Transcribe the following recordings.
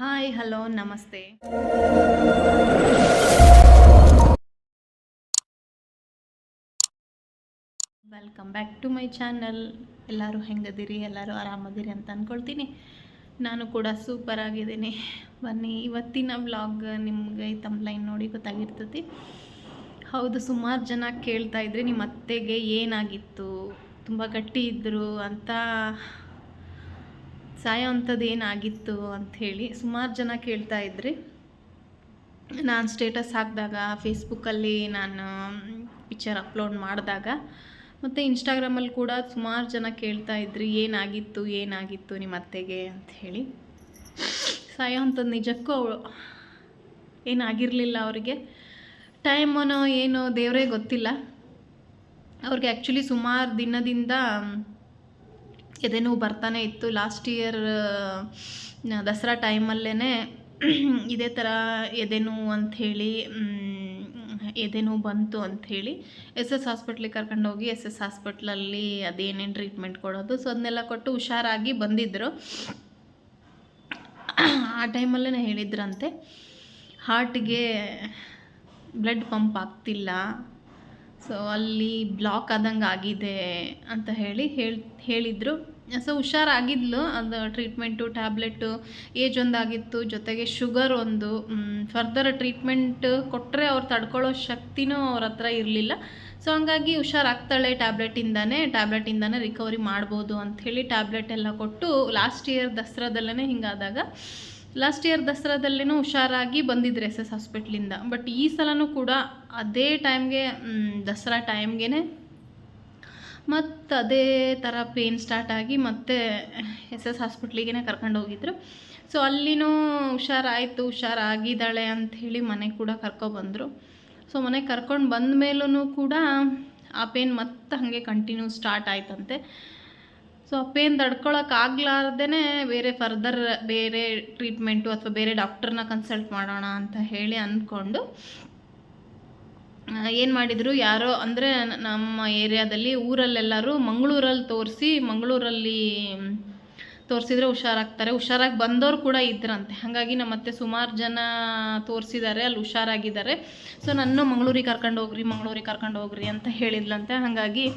Hi, hello, ನಮಸ್ತೆ. Welcome back to my channel. ಎಲ್ಲರೂ ಹೆಂಗದಿರಿ? ಎಲ್ಲರೂ ಆರಾಮದಿರಿ ಅಂತ ಅಂದ್ಕೊಳ್ತೀನಿ ನಾನು ಕೂಡ ಸೂಪರ್ ಆಗಿದ್ದೀನಿ. ಬನ್ನಿ, ಇವತ್ತಿನ ವ್ಲಾಗ್ ನಿಮ್ಗೆ ಈ ಲೈನ್ ನೋಡಿ ಗೊತ್ತಾಗಿರ್ತತಿ. ಹೌದು, ಸುಮಾರು ಜನ ಕೇಳ್ತಾ ಇದ್ರಿ ನಿಮ್ಮ ಅತ್ತೆಗೆ ಏನಾಗಿತ್ತು? ತುಂಬ ಗಟ್ಟಿ ಇದ್ದರು ಅಂತ ಸಾಯೋ ಅಂಥದ್ದು ಏನಾಗಿತ್ತು ಅಂಥೇಳಿ ಸುಮಾರು ಜನ ಕೇಳ್ತಾ ಇದ್ರಿ. ನಾನು ಸ್ಟೇಟಸ್ ಹಾಕಿದಾಗ ಫೇಸ್ಬುಕ್ಕಲ್ಲಿ ನಾನು ಪಿಕ್ಚರ್ ಅಪ್ಲೋಡ್ ಮಾಡಿದಾಗ, ಮತ್ತು ಇನ್ಸ್ಟಾಗ್ರಾಮಲ್ಲಿ ಕೂಡ ಸುಮಾರು ಜನ ಕೇಳ್ತಾ ಇದ್ರಿ, ಏನಾಗಿತ್ತು ಏನಾಗಿತ್ತು ನಿಮ್ಮ ಅತ್ತೆಗೆ ಅಂಥೇಳಿ ಸಾಯೋ ಅಂಥದ್ದು ನಿಜಕ್ಕೂ ಅವಳು ಏನಾಗಿರಲಿಲ್ಲ ಅವರಿಗೆ. ಟೈಮನೋ, ಏನೋ ದೇವರೇ ಗೊತ್ತಿಲ್ಲ. ಅವ್ರಿಗೆ ಆ್ಯಕ್ಚುಲಿ ಸುಮಾರು ದಿನದಿಂದ ಎದೆನೋವು ಬರ್ತಾನೆ ಇತ್ತು. ಲಾಸ್ಟ್ ಇಯರ್ ದಸರಾ ಟೈಮಲ್ಲೇ ಇದೇ ಥರ ಎದೆನೋವು ಅಂಥೇಳಿ ಎದೆನೋವು ಬಂತು ಅಂಥೇಳಿ ಎಸ್ ಎಸ್ ಹಾಸ್ಪಿಟ್ಲಿಗೆ ಕರ್ಕೊಂಡೋಗಿ ಎಸ್ ಎಸ್ ಹಾಸ್ಪಿಟ್ಲಲ್ಲಿ ಅದೇನೇನು ಟ್ರೀಟ್ಮೆಂಟ್ ಕೊಡೋದು. ಸೊ ಅದನ್ನೆಲ್ಲ ಕೊಟ್ಟು ಹುಷಾರಾಗಿ ಬಂದಿದ್ದರು ಆ ಟೈಮಲ್ಲೇ ಹೇಳಿದ್ರಂತೆ ಹಾರ್ಟ್ಗೆ ಬ್ಲಡ್ ಪಂಪ್ ಆಗ್ತಿಲ್ಲ. ಸೊ ಅಲ್ಲಿ ಬ್ಲಾಕ್ ಆದಂಗೆ ಆಗಿದೆ ಅಂತ ಹೇಳಿ, ಹೇಳಿದರು. ಸೊ ಹುಷಾರಾಗಿದ್ಲು, ಅದು ಟ್ರೀಟ್ಮೆಂಟು ಟ್ಯಾಬ್ಲೆಟ್ಟು ಏಜ್ ಒಂದಾಗಿತ್ತು, ಜೊತೆಗೆ ಶುಗರ್ ಒಂದು ಫರ್ದರ್ ಟ್ರೀಟ್ಮೆಂಟ್ ಕೊಟ್ಟರೆ ಅವ್ರು ತಡ್ಕೊಳ್ಳೋ ಶಕ್ತಿನೂ ಅವ್ರ ಹತ್ರ ಇರಲಿಲ್ಲ. ಸೊ ಹಂಗಾಗಿ ಹುಷಾರಾಗ್ತಾಳೆ ಟ್ಯಾಬ್ಲೆಟಿಂದನೇ ಟ್ಯಾಬ್ಲೆಟಿಂದನೇ ರಿಕವರಿ ಮಾಡ್ಬೋದು ಅಂಥೇಳಿ ಟ್ಯಾಬ್ಲೆಟ್ ಎಲ್ಲ ಕೊಟ್ಟು ಲಾಸ್ಟ್ ಇಯರ್ ದಸರಾದಲ್ಲೇ ಹಿಂಗಾದಾಗ ಲಾಸ್ಟ್ ಇಯರ್ ದಸರಾದಲ್ಲೇ ಹುಷಾರಾಗಿ ಬಂದಿದ್ರು ಎಸ್ ಎಸ್ ಹಾಸ್ಪಿಟ್ಲಿಂದ ಬಟ್ ಈ ಸಲನೂ ಕೂಡ ಅದೇ ಟೈಮ್ಗೆ ದಸರಾ ಟೈಮ್ಗೆ ಮತ್ತು ಅದೇ ಥರ ಪೇನ್ ಸ್ಟಾರ್ಟ್ ಆಗಿ ಮತ್ತೆ ಎಸ್ ಎಸ್ ಹಾಸ್ಪಿಟ್ಲಿಗೆ ಕರ್ಕೊಂಡು ಹೋಗಿದ್ರು. ಸೊ ಅಲ್ಲಿನೂ ಹುಷಾರಾಯಿತು, ಹುಷಾರಾಗಿದ್ದಾಳೆ ಅಂಥೇಳಿ ಮನೆಗೆ ಕೂಡ ಕರ್ಕೊಬಂದರು ಸೊ ಮನೆಗೆ ಕರ್ಕೊಂಡು ಬಂದ ಮೇಲೂ ಕೂಡ ಆ ಪೇನ್ ಮತ್ತೆ ಹಾಗೆ ಕಂಟಿನ್ಯೂ ಸ್ಟಾರ್ಟ್ ಆಯ್ತಂತೆ. ಸೊ ಆ ಪೇನ್ ತಡ್ಕೊಳಕ್ಕಾಗ್ಲಾರ್ದೇ ಬೇರೆ ಫರ್ದರ್ ಬೇರೆ ಟ್ರೀಟ್ಮೆಂಟು ಅಥವಾ ಬೇರೆ ಡಾಕ್ಟರ್ನ ಕನ್ಸಲ್ಟ್ ಮಾಡೋಣ ಅಂತ ಹೇಳಿ ಅಂದ್ಕೊಂಡು ಏನು ಮಾಡಿದರು? ಯಾರೋ ಅಂದರೆ ನಮ್ಮ ಏರಿಯಾದಲ್ಲಿ ಊರಲ್ಲೆಲ್ಲರೂ ಮಂಗಳೂರಲ್ಲಿ ತೋರಿಸಿ, ಮಂಗಳೂರಲ್ಲಿ ತೋರಿಸಿದ್ರೆ ಹುಷಾರಾಗ್ತಾರೆ. ಹುಷಾರಾಗಿ ಬಂದವರು ಕೂಡ ಇದ್ರಂತೆ. ಹಾಗಾಗಿ ನಮ್ಮ ಅತ್ತೆ ಸುಮಾರು ಜನ ತೋರಿಸಿದ್ದಾರೆ ಅಲ್ಲಿ ಹುಷಾರಾಗಿದ್ದಾರೆ. ಸೊ ನಾನು ಮಂಗಳೂರಿಗೆ ಕರ್ಕೊಂಡು ಹೋಗ್ರಿ, ಮಂಗಳೂರಿಗೆ ಕರ್ಕೊಂಡು ಹೋಗ್ರಿ ಅಂತ ಹೇಳಿದ್ಲಂತೆ. ಹಾಗಾಗಿ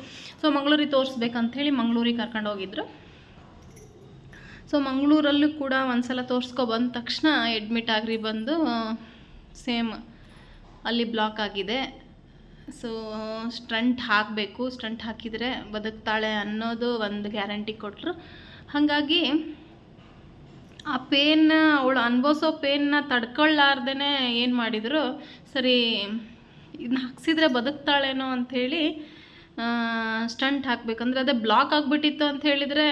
ಸೊ ಮಂಗಳೂರಿಗೆ ತೋರಿಸ್ಬೇಕಂತ ಹೇಳಿ ಮಂಗಳೂರಿಗೆ ಕರ್ಕೊಂಡು ಹೋಗಿದ್ರು. ಸೊ ಮಂಗಳೂರಲ್ಲೂ ಕೂಡ ಒಂದ್ಸಲ ತೋರಿಸ್ಕೊ ಬಂದ ತಕ್ಷಣ ಎಡ್ಮಿಟ್ ಆಗ್ರಿ ಬಂದು, ಸೇಮ್ ಅಲ್ಲಿ ಬ್ಲಾಕ್ ಆಗಿದೆ. ಸೊ ಸ್ಟಂಟ್ ಹಾಕಬೇಕು. ಸ್ಟಂಟ್ ಹಾಕಿದರೆ ಬದುಕ್ತಾಳೆ ಅನ್ನೋದು ಒಂದು ಗ್ಯಾರಂಟಿ ಕೊಟ್ಟರು ಹಾಗಾಗಿ ಆ ಪೇನ್ ಅವಳು ಅನುಭವಿಸೋ ಪೇನ್ನ ತಡ್ಕೊಳ್ಳಾರ್ದೇ ಏನು ಮಾಡಿದರು, ಸರಿ ಇದನ್ನ ಹಾಕ್ಸಿದ್ರೆ ಬದುಕ್ತಾಳೇನೋ ಅಂಥೇಳಿ ಸ್ಟಂಟ್ ಹಾಕಬೇಕಂದ್ರೆ ಅದೇ ಬ್ಲಾಕ್ ಆಗಿಬಿಟ್ಟಿತ್ತು ಅಂತ ಹೇಳಿದರೆ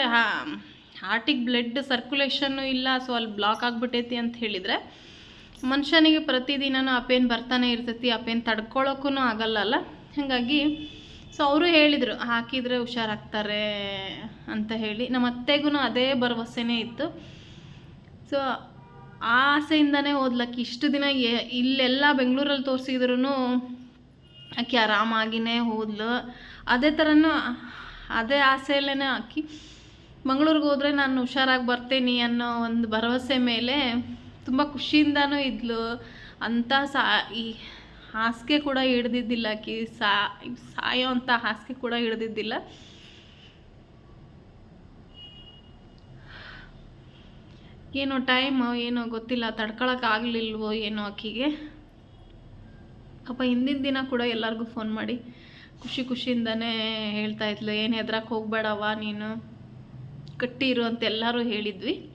ಹಾರ್ಟಿಗೆ ಬ್ಲಡ್ ಸರ್ಕ್ಯುಲೇಷನ್ನು ಇಲ್ಲ ಸೊ ಅಲ್ಲಿ ಬ್ಲಾಕ್ ಆಗಿಬಿಟ್ಟೈತಿ ಅಂತ ಹೇಳಿದರೆ ಮನುಷ್ಯನಿಗೆ ಪ್ರತಿದಿನನೂ ಆ ಪೇನ್ ಬರ್ತಾನೆ ಇರ್ತೈತಿ ಆ ಪೇನ್ ಆಗಲ್ಲ ಆಗಲ್ಲಲ್ಲ ಹಾಗಾಗಿ ಸೊ ಅವರು ಹೇಳಿದರು, ಹಾಕಿದರೆ ಹುಷಾರಾಗ್ತಾರೆ ಅಂತ ಹೇಳಿ. ನಮ್ಮ ಅತ್ತೆಗೂ ಅದೇ ಭರವಸೆನೇ ಇತ್ತು. ಸೊ ಆ ಆಸೆಯಿಂದನೇ ಓದ್ಲಕ್ಕೆ ಇಷ್ಟು ದಿನ ಇಲ್ಲೆಲ್ಲ ಬೆಂಗಳೂರಲ್ಲಿ ತೋರಿಸಿದ್ರು ಆಕೆ ಆರಾಮಾಗಿನೇ ಓದ್ಲು. ಅದೇ ಥರನೂ ಅದೇ ಆಸೆಯಲ್ಲೇ ಆಕಿ, ಮಂಗಳೂರಿಗೆ ಹೋದರೆ ನಾನು ಹುಷಾರಾಗಿ ಬರ್ತೀನಿ ಅನ್ನೋ ಒಂದು ಭರವಸೆ ಮೇಲೆ ತುಂಬ ಖುಷಿಯಿಂದನೂ ಇದ್ಲು. ಅಂಥ ಸಾ, ಈ ಹಾಸಿಗೆ ಕೂಡ ಹಿಡ್ದಿದ್ದಿಲ್ಲ ಆಕಿ ಸಾ, ಸಾಯೋ ಅಂತ ಹಾಸಿಗೆ ಕೂಡ ಹಿಡ್ದಿದ್ದಿಲ್ಲ. ಏನೋ ಟೈಮು, ಏನೋ ಗೊತ್ತಿಲ್ಲ. ತಡ್ಕೊಳಕ್ಕಾಗಲಿಲ್ವೋ ಏನೋ ಆಕಿಗೆ ಪಾಪ ಹಿಂದಿನ ದಿನ ಕೂಡ ಎಲ್ಲರಿಗೂ ಫೋನ್ ಮಾಡಿ ಖುಷಿ ಖುಷಿಯಿಂದನೇ ಹೇಳ್ತಾ ಇದ್ಲು. ಏನು ಹೆದ್ರಕ್ಕೆ ಹೋಗ್ಬೇಡವ ನೀನು? ಕಟ್ಟಿರು ಅಂತ ಎಲ್ಲರೂ ಹೇಳಿದ್ವಿ.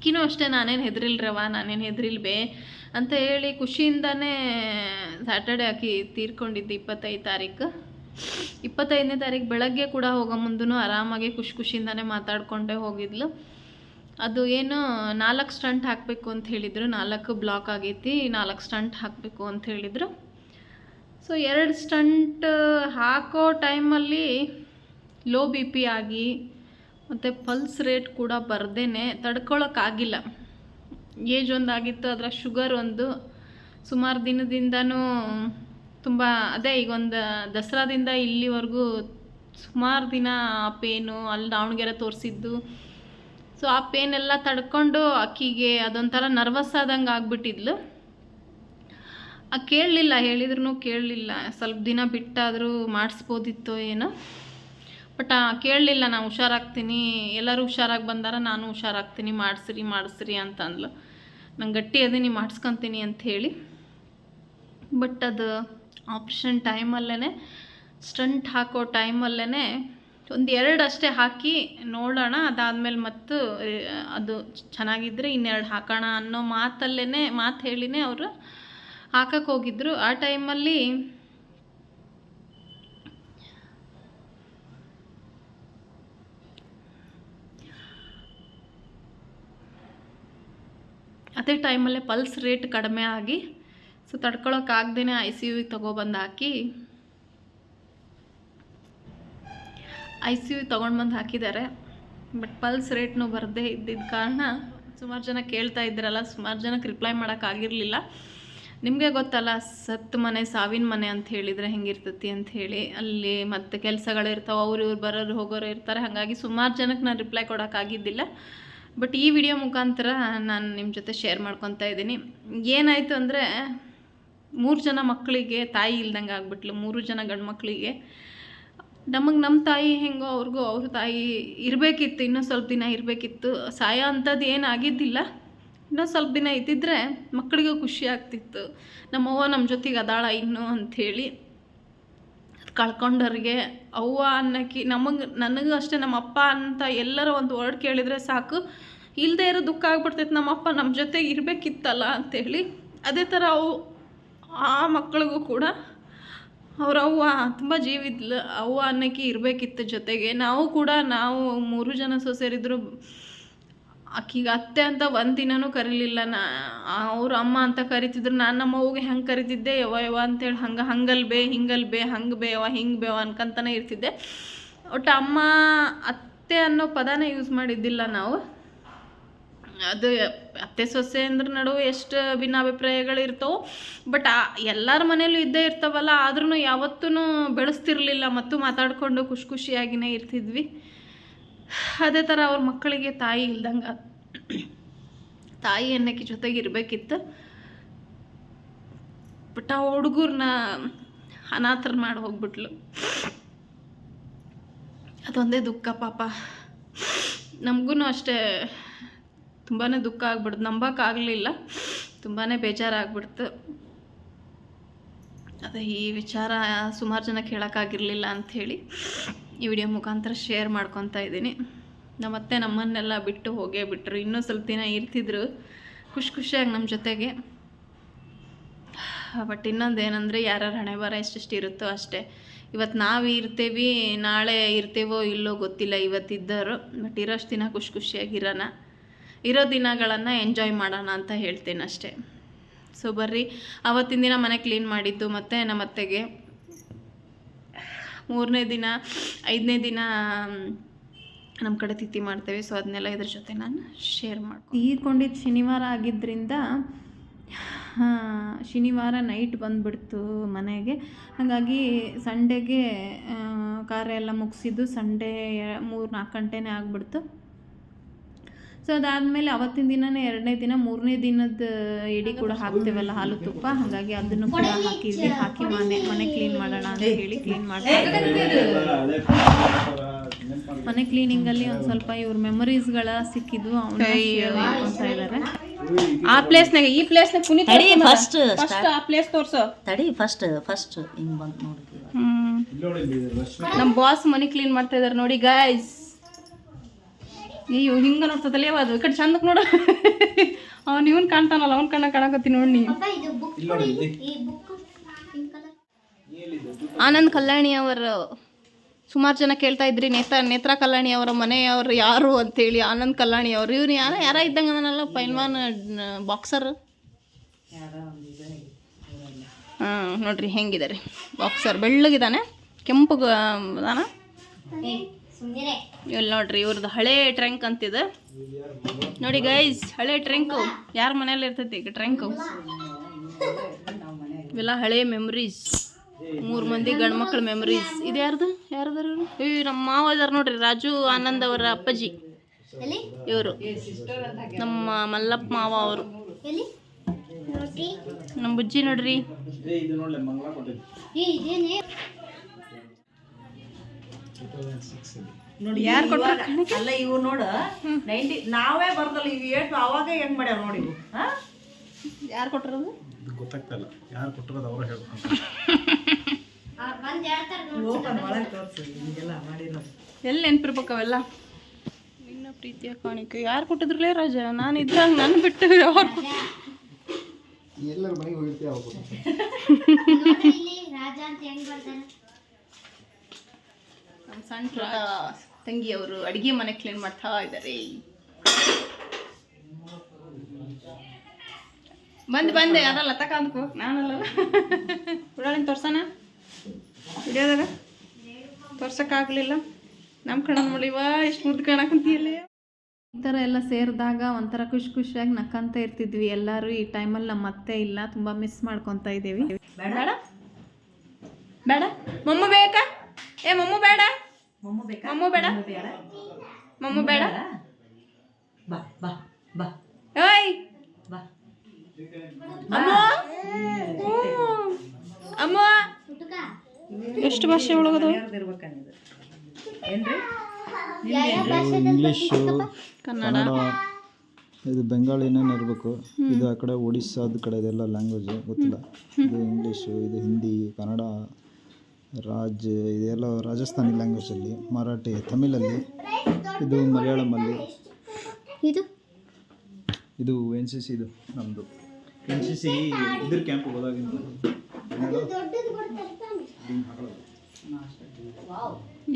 ಅಕ್ಕಿನೂ ಅಷ್ಟೇ, ನಾನೇನು ಹೆದರಿಲ್ರವ ನಾನೇನು ಹೆದರಿಲ್ಬೇ ಅಂತ ಹೇಳಿ ಖುಷಿಯಿಂದನೇ ಸ್ಯಾಟರ್ಡೆ ಆಕಿ ತೀರ್ಕೊಂಡಿದ್ದು ಇಪ್ಪತ್ತೈದು ತಾರೀಕು. ಇಪ್ಪತ್ತೈದನೇ ತಾರೀಕು ಬೆಳಗ್ಗೆ ಕೂಡ ಹೋಗೋ ಮುಂದೂ ಆರಾಮಾಗಿ ಖುಷಿ ಖುಷಿಯಿಂದನೇ ಮಾತಾಡ್ಕೊಂಡೇ ಹೋಗಿದ್ಲು. ಅದು ಏನು ನಾಲ್ಕು ಸ್ಟಂಟ್ ಹಾಕಬೇಕು ಅಂತ ಹೇಳಿದರು, ನಾಲ್ಕು ಬ್ಲಾಕ್ ಆಗೈತಿ, ನಾಲ್ಕು ಸ್ಟಂಟ್ ಹಾಕಬೇಕು ಅಂತ ಹೇಳಿದರು. ಸೊ, ಎರಡು ಸ್ಟಂಟ್ ಹಾಕೋ ಟೈಮಲ್ಲಿ ಲೋ ಬಿ ಪಿ ಆಗಿ ಮತ್ತು ಪಲ್ಸ್ ರೇಟ್ ಕೂಡ ಬರ್ದೇ ತಡ್ಕೊಳಕ್ಕಾಗಿಲ್ಲ. ಏಜ್ ಒಂದಾಗಿತ್ತು, ಅದರ ಶುಗರ್ ಒಂದು. ಸುಮಾರು ದಿನದಿಂದನೂ ತುಂಬ, ಅದೇ ಈಗ ಒಂದು ದಸರಾದಿಂದ ಇಲ್ಲಿವರೆಗೂ ಸುಮಾರು ದಿನ ಆ ಪೇನು ಅಲ್ಲಿ ದಾವಣಗೆರೆ ತೋರಿಸಿದ್ದು. ಸೊ, ಆ ಪೇನೆಲ್ಲ ತಡ್ಕೊಂಡು ಅಕ್ಕಿಗೆ ಅದೊಂಥರ ನರ್ವಸ್ ಆದಂಗೆ ಆಗ್ಬಿಟ್ಟಿದ್ಲು. ಆ ಕೇಳಲಿಲ್ಲ ಹೇಳಿದ್ರು ಕೇಳಲಿಲ್ಲ. ಸ್ವಲ್ಪ ದಿನ ಬಿಟ್ಟಾದರೂ ಮಾಡಿಸ್ಬೋದಿತ್ತೋ ಏನೋ. ಬಟ್ ಕೇಳಲಿಲ್ಲ, ನಾನು ಹುಷಾರಾಗ್ತೀನಿ, ಎಲ್ಲರೂ ಹುಷಾರಾಗಿ ಬಂದಾರ, ನಾನು ಹುಷಾರಾಗ್ತೀನಿ, ಮಾಡಿಸ್ರಿ ಮಾಡಿಸ್ರಿ ಅಂತ ಅಂದ್ಲು ನಂಗೆ ಗಟ್ಟಿ ಅದೀನಿ, ಮಾಡಿಸ್ಕೊತೀನಿ ಹೇಳಿ. ಬಟ್, ಅದು ಆಪ್ಷನ್ ಟೈಮಲ್ಲೇ ಸ್ಟಂಟ್ ಹಾಕೋ ಟೈಮಲ್ಲೇ ಒಂದು ಎರಡು ಅಷ್ಟೇ ಹಾಕಿ ನೋಡೋಣ, ಅದಾದಮೇಲೆ ಮತ್ತು ಅದು ಚೆನ್ನಾಗಿದ್ದರೆ ಇನ್ನೆರಡು ಹಾಕೋಣ ಅನ್ನೋ ಮಾತಲ್ಲೇ ಮಾತು ಹೇಳಿನೇ ಅವರು ಹಾಕಕ್ಕೆ ಹೋಗಿದ್ರು. ಆ ಟೈಮಲ್ಲಿ ಅದೇ ಟೈಮಲ್ಲೇ ಪಲ್ಸ್ ರೇಟ್ ಕಡಿಮೆ ಆಗಿ, ಸೊ ತಡ್ಕೊಳೋಕ್ಕಾಗ್ದೇ ಐ ಸಿ ಯುಗೆ ತೊಗೊಬಂದು ಹಾಕಿ, ಐ ಸಿ ಯು ತೊಗೊಂಡ್ಬಂದು ಹಾಕಿದ್ದಾರೆ. ಬಟ್ ಪಲ್ಸ್ ರೇಟ್ನು ಬರದೇ ಇದ್ದಿದ್ದ ಕಾರಣ ಸುಮಾರು ಜನ ಕೇಳ್ತಾ ಇದ್ರಲ್ಲ, ಸುಮಾರು ಜನಕ್ಕೆ ರಿಪ್ಲೈ ಮಾಡೋಕ್ಕಾಗಿರಲಿಲ್ಲ ನಿಮಗೆ ಗೊತ್ತಲ್ಲ ಸತ್ತು ಮನೆ, ಸಾವಿನ ಮನೆ ಅಂತ ಹೇಳಿದರೆ ಹೆಂಗಿರ್ತತಿ ಅಂತ ಹೇಳಿ, ಅಲ್ಲಿ ಮತ್ತೆ ಕೆಲಸಗಳಿರ್ತಾವೆ ಅವ್ರು ಇವ್ರು ಬರೋರು ಹೋಗೋರು ಇರ್ತಾರೆ, ಹಾಗಾಗಿ ಸುಮಾರು ಜನಕ್ಕೆ ನಾನು ರಿಪ್ಲೈ ಕೊಡೋಕ್ಕಾಗಿದ್ದಿಲ್ಲ ಬಟ್ ಈ ವಿಡಿಯೋ ಮುಖಾಂತರ ನಾನು ನಿಮ್ಮ ಜೊತೆ ಶೇರ್ ಮಾಡ್ಕೊತಾ ಇದ್ದೀನಿ. ಏನಾಯಿತು ಅಂದರೆ, ಮೂರು ಜನ ಮಕ್ಕಳಿಗೆ ತಾಯಿ ಇಲ್ದಂಗೆ ಆಗ್ಬಿಟ್ಲು. ಮೂರು ಜನ ಗಂಡು ಮಕ್ಕಳಿಗೆ ನಮಗೆ ನಮ್ಮ ತಾಯಿ ಹೆಂಗೋ ಅವ್ರಿಗೂ ಅವ್ರ ತಾಯಿ ಇರಬೇಕಿತ್ತು. ಇನ್ನೂ ಸ್ವಲ್ಪ ದಿನ ಇರಬೇಕಿತ್ತು. ಸಾಯ ಅಂಥದ್ದು ಏನು ಆಗಿದ್ದಿಲ್ಲ. ಇನ್ನೂ ಸ್ವಲ್ಪ ದಿನ ಇದ್ದಿದ್ರೆ ಮಕ್ಕಳಿಗೂ ಖುಷಿ ಆಗ್ತಿತ್ತು. ನಮ್ಮವ್ವ ನಮ್ಮ ಜೊತೆಗೆ ಅದಾಳ ಇನ್ನು ಅಂಥೇಳಿ ಕಳ್ಕೊಂಡವ್ರಿಗೆ ಅವ್ವ ಅನ್ನಕ್ಕೆ ನಮಗೆ, ನನಗೂ ಅಷ್ಟೇ ನಮ್ಮ ಅಪ್ಪ ಅಂತ ಎಲ್ಲರ ಒಂದು ವರ್ಡ್ ಕೇಳಿದರೆ ಸಾಕು. ಇಲ್ಲದೆ ಇರೋ ದುಃಖ ಆಗ್ಬಿಡ್ತೈತೆ ನಮ್ಮಪ್ಪ ನಮ್ಮ ಜೊತೆ ಇರಬೇಕಿತ್ತಲ್ಲ ಅಂಥೇಳಿ ಅದೇ ಥರ ಅವು, ಆ ಮಕ್ಕಳಿಗೂ ಕೂಡ ಅವ್ರ ಅವ್ವ ತುಂಬ ಜೀವಿದ್ಲು, ಅವ್ವ ಅನ್ನಕ್ಕೆ ಇರಬೇಕಿತ್ತು ಜೊತೆಗೆ. ನಾವು ಕೂಡ, ನಾವು ಮೂರು ಜನ ಸೊಸೆಯರಿದ್ರು ಆಕಿಗೆ ಅತ್ತೆ ಅಂತ ಒಂದು ದಿನನೂ ಕರೀಲಿಲ್ಲ. ನಾ ಅವ್ರ ಅಮ್ಮ ಅಂತ ಕರಿತಿದ್ರು. ನಾನು ನಮ್ಮ ಅವ್ಗೆ ಹೆಂಗೆ ಕರಿತಿದ್ದೆ? ಯವ ಯವ ಅಂತೇಳಿ ಹಂಗೆ, ಹಂಗಲ್ ಬೇ, ಹಿಂಗಲ್ ಬೇ, ಹಂಗೆ ಬೇವ ಹಿಂಗೆ ಬೇವ ಅನ್ಕಂತಾನೆ ಇರ್ತಿದ್ದೆ. ಒಟ್ಟು ಅಮ್ಮ ಅತ್ತೆ ಅನ್ನೋ ಪದನೇ ಯೂಸ್ ಮಾಡಿದ್ದಿಲ್ಲ ನಾವು. ಅದು ಅತ್ತೆ ಸೊಸೆ ಅಂದ್ರ ನಡುವೆ ಎಷ್ಟು ಭಿನ್ನಾಭಿಪ್ರಾಯಗಳು ಇರ್ತವೆ ಬಟ್ ಆ, ಎಲ್ಲರ ಮನೇಲೂ ಇದ್ದೇ ಇರ್ತಾವಲ್ಲ ಆದ್ರೂ ಯಾವತ್ತೂ ಬೆಳೆಸ್ತಿರ್ಲಿಲ್ಲ. ಮತ್ತು ಮಾತಾಡಿಕೊಂಡು ಖುಷಿ ಖುಷಿಯಾಗಿನೇ ಇರ್ತಿದ್ವಿ. ಅದೇ ಥರ ಅವ್ರ ಮಕ್ಕಳಿಗೆ ತಾಯಿ ಇಲ್ದಂಗೆ ತಾಯಿ ಅನ್ನಕ್ಕೆ ಜೊತೆಗೆ ಇರಬೇಕಿತ್ತು. ಬಟ್ ಆ ಹುಡುಗರನ್ನ ಅನಾಥರ ಮಾಡಿ ಹೋಗ್ಬಿಟ್ಲು. ಅದೊಂದೇ ದುಃಖ ಪಾಪ. ನಮಗೂ ಅಷ್ಟೇ ತುಂಬಾ ದುಃಖ ಆಗ್ಬಿಡ್ತು. ನಂಬಕ್ಕಾಗಲಿಲ್ಲ ತುಂಬಾ ಬೇಜಾರಾಗ್ಬಿಡ್ತು. ಅದೇ ಈ ವಿಚಾರ ಸುಮಾರು ಜನಕ್ಕೆ ಹೇಳೋಕ್ಕಾಗಿರಲಿಲ್ಲ ಅಂಥೇಳಿ ಈ ವಿಡಿಯೋ ಮುಖಾಂತರ ಶೇರ್ ಮಾಡ್ಕೊತಾ ಇದ್ದೀನಿ. ನಮ್ಮತ್ತೆ ನಮ್ಮನ್ನೆಲ್ಲ ಬಿಟ್ಟು ಹೋಗೇ ಬಿಟ್ಟರು ಇನ್ನೂ ಸ್ವಲ್ಪ ದಿನ ಇರ್ತಿದ್ರು. ಖುಷಿ ಖುಷಿಯಾಗಿ ನಮ್ಮ ಜೊತೆಗೆ. ಬಟ್ ಇನ್ನೊಂದು ಏನಂದರೆ ಯಾರ್ಯಾರು ಹಣೆ ಬರ ಎಷ್ಟೆಷ್ಟು ಇರುತ್ತೋ ಅಷ್ಟೇ. ಇವತ್ತು ನಾವು ಇರ್ತೀವಿ, ನಾಳೆ ಇರ್ತೀವೋ ಇಲ್ಲೋ ಗೊತ್ತಿಲ್ಲ ಇವತ್ತಿದ್ದರು. ಬಟ್ ಇರೋಷ್ಟು ದಿನ ಖುಷಿ ಖುಷಿಯಾಗಿರೋಣ ಇರೋ ದಿನಗಳನ್ನು ಎಂಜಾಯ್ ಮಾಡೋಣ ಅಂತ ಹೇಳ್ತೇನೆ ಅಷ್ಟೇ ಸೊ ಬರ್ರಿ, ಅವತ್ತಿನ ದಿನ ಮನೆ ಕ್ಲೀನ್ ಮಾಡಿದ್ದು ಮತ್ತು ನಮ್ಮ ಅತ್ತೆಗೆ ಮೂರನೇ ದಿನ, ಐದನೇ ದಿನ ನಮ್ಮ ಕಡೆ ತಿಥಿ ಮಾಡ್ತೇವೆ. ಸೊ ಅದನ್ನೆಲ್ಲ ಇದ್ರ ಜೊತೆ ನಾನು ಶೇರ್ ಮಾಡ್ಕೊ ತೀರ್ಕೊಂಡಿದ್ದು ಶನಿವಾರ ಆಗಿದ್ದರಿಂದ ಶನಿವಾರ ನೈಟ್ ಬಂದುಬಿಡ್ತು ಮನೆಗೆ. ಹಾಗಾಗಿ ಸಂಡೆಗೆ ಕಾರ್ಯ ಎಲ್ಲ ಮುಗಿಸಿದ್ದು ಸಂಡೇ ಮೂರು ನಾಲ್ಕು ಗಂಟೆನೇ ಆಗಿಬಿಡ್ತು. ಸೊ ಅದಾದಮೇಲೆ ಅವತ್ತಿನ ದಿನನೇ ಎರಡನೇ ದಿನ ಮೂರನೇ ದಿನದ ಎಡಿ ಕೂಡ ಹಾಕ್ತೇವಲ್ಲ ಹಾಲು ತುಪ್ಪ. ಹಾಗಾಗಿ ಅದನ್ನು ಕೂಡ ಹಾಕಿದ್ವಿ ಹಾಕಿ ಮನೆ ಮನೆ ಕ್ಲೀನ್ ಮಾಡೋಣ ಅಂತ ಹೇಳಿ ಕ್ಲೀನ್ ಮಾಡ್ತಾರೆ ಮನೆ ಕ್ಲೀನಿಂಗಲ್ಲಿ ಒಂದು ಸ್ವಲ್ಪ ಇವ್ರ ಮೆಮೊರೀಸ್ಗಳ ಸಿಕ್ಕಿದ್ವು. ಅವನ ಇದ್ದಾರೆ ಆ ಪ್ಲೇಸ್ನಾಗ ಈ ಪ್ಲೇಸ್ನಾಗ ಪುನೀತ್ ತಡಿ ಫಸ್ಟ್ ಫಸ್ಟ್ ಆ ಪ್ಲೇಸ್ ತೋರ್ಸು. ತಡಿ ಫಸ್ಟ್ ಫಸ್ಟ್ ಹಿಂಗ್ ಬಂದ್ ನೋಡಿ ಹ್ಮ್. ನಮ್ಮ ಬಾಸ್ ಮನೆ ಕ್ಲೀನ್ ಮಾಡ್ತಾ ಇದಾರೆ ನೋಡಿ ಗಾಯ್ಸ್ ಅಯ್ಯೋ ಹಿಂಗ ನೋಡ್ತದಲ್ಲ ಯಾವ ಅದು. ಈ ಕಡೆ ಚಂದಕ್ಕೆ ನೋಡ. ಅವ್ನು ಇವನ್ ಕಾಣ್ತಾನಲ್ಲ ಅವ್ನ ಕಣ್ಣ ಕಾಣಕತ್ತೀನಿ ನೋಡಿ ನೀ ಆನಂದ್ ಕಲ್ಯಾಣಿ ಅವರ ಸುಮಾರು ಜನ ಕೇಳ್ತಾ ಇದ್ರಿ ನೇತ್ರ ನೇತ್ರ ಕಲ್ಯಾಣಿ ಅವರ ಮನೆಯವರು ಯಾರು ಅಂತೇಳಿ ಆನಂದ್ ಕಲ್ಯಾಣಿ ಅವರು. ಇವ್ರು ಯಾರ ಯಾರ ಇದ್ದಂಗೆ ಅದನ್ನಲ್ಲ ಪೈಲ್ವಾನ್ ಬಾಕ್ಸರ್? ಹಾಂ ನೋಡ್ರಿ ಹೆಂಗಿದ್ದಾರೆ ಬಾಕ್ಸರ್ ಬೆಳ್ಳಗಿದ್ದಾನೆ ಕೆಂಪು ಅದಾನ? ಇಲ್ಲಿ ನೋಡ್ರಿ ಇವ್ರದ್ದು ಹಳೆ ಟ್ರಂಕ್ ಅಂತಿದ. ನೋಡಿ ಗೈಸ್ ಹಳೆ ಟ್ರಂಕು. ಯಾರ ಮನೇಲಿ ಇರ್ತೈತಿ ಈಗ ಟ್ರಂಕು? ಇವೆಲ್ಲ ಹಳೆ ಮೆಮ್ರೀಸ್ ಮೂರು ಮಂದಿ ಗಂಡು ಮಕ್ಳ ಮೆಮ್ರೀಸ್ ಇದು ಯಾರ್ದು? ಯಾರ್ದಾರ ಏ ನಮ್ಮ ಮಾವ ಇದಾರ ನೋಡ್ರಿ ರಾಜು ಆನಂದ್ ಅವರ ಅಪ್ಪಾಜಿ. ಇವರು. ನಮ್ಮ ಮಲ್ಲಪ್ಪ ಮಾವ ಅವರು. ನಮ್ಮ ಬುಜ್ಜಿ ನೋಡ್ರಿ. ನೋಡಿ ಯಾರು ಅಲ್ಲ ಇವು ನೋಡು ನೈಂಟಿ ನಾವೇ ಬರ್ದಲ್ಲ ಇವು ಏಟು ಅವಾಗ ಹೆಂಗ್ ಮಾಡ್ಯಾರ ನೋಡಿ ಇವು ಹಾ? ಯಾರು ಕೊಟ್ಟಿರೋದು ಗೊತ್ತಾಗ್ತಲ್ಲ. ಯಾರು ಕೊಟ್ಟಿರೋದು ಅವರ ಹೇಳ್ಬೇಕು ಎಲ್ಲಿ ನೆನ್ಪಿರ್ಬೇಕು ಅವೆಲ್ಲ ನಿನ್ನ ಪ್ರೀತಿಯ ಕಾಣಿಕೆ. ಯಾರು ಕೊಟ್ಟಿದ್ರಲೇ ರಾಜ? ನಾನು ಇದ್ದಾಗ ನಾನು ಬಿಟ್ಟು ಅವ್ರು ಎಲ್ಲರ ಮನೆಗೆ ಹೋಗಿರ್ತೀವಿ ಅವಾಗ ನಮ್ಮ ಸಣ್ಣ ತಂಗಿ ತಂಗಿಯವರು ಅಡಿಗೆ ಮನೆ ಕ್ಲೀನ್ ಮಾಡ್ತಾ ಇದ್ದಾರೆ ಬಂದು ಬಂದೆ ಯಾರಲ್ಲ ತಕಾಂದ್ಕೋ ನಾನಲ್ಲ. ಉಡಾಳಿನ ತೋರ್ಸೋಣ? ವಿಡಿಯೋದಾಗ ತೋರ್ಸೋಕ್ಕಾಗಲಿಲ್ಲ ನಮ್ಮ ಕಣ ನೋಡಿವ ಇಷ್ಟು ಮುದ್ದು ಕಾಣಕಂತೀಯಲ್ಲ ಈ ಥರ ಎಲ್ಲ ಸೇರಿದಾಗ ಒಂಥರ ಖುಷಿ ಖುಷಿಯಾಗಿ ನಕ್ಕಂತ ಇರ್ತಿದ್ವಿ ಎಲ್ಲರೂ. ಈ ಟೈಮಲ್ಲಿ ನಮ್ಮ ಅತ್ತೆ ಇಲ್ಲ ತುಂಬ ಮಿಸ್ ಮಾಡ್ಕೊತಾ ಇದ್ದೀವಿ. ಬೇಡ? ಬೇಡ? ಮಮ್ಮ ಬೇಕಾ? ಏ ಮಮ್ಮು ಬೇಡ. ಮಮ್ಮು ಬೇಕಾ? ಮಮ್ಮ ಬೇಡ. ಮೊಮ್ಮ ಬೇಡ. ಮಮ್ಮ ಬೇಡ. ಬಾ ಬಾ ಬಾ. ಓಯ್. ಬಾ. ಅಮ್ಮ. ಅಮ್ಮ. ಎಷ್ಟು ಭಾಷೆ ಒಳಗದು? ಇಂಗ್ಲೀಷು ಕನ್ನಡ. ಕನ್ನಡ ಇದು ಬೆಂಗಾಳಿನ ಇರಬೇಕು. ಇದು ಆ ಕಡೆ ಒಡಿಸ್ಸಾದ ಕಡೆ ಇದೆಲ್ಲ ಲ್ಯಾಂಗ್ವೇಜ್ ಗೊತ್ತಿಲ್ಲ ಇದು ಇಂಗ್ಲೀಷು ಇದು ಹಿಂದಿ ಕನ್ನಡ. ರಾಜ್ ಇದೆಲ್ಲ ರಾಜಸ್ಥಾನಿ ಲ್ಯಾಂಗ್ವೇಜಲ್ಲಿ ಮರಾಠಿ ತಮಿಳಲ್ಲಿ ಇದು ಮಲಯಾಳಮಲ್ಲಿ. ಇದು? ಇದು ಎನ್ ಸಿ ಸಿ ಇದು ನಮ್ಮದು ಎನ್ ಸಿ ಸಿ ಇದ್ರ ಕ್ಯಾಂಪ್ ಹೋದಾಗಿಂದ.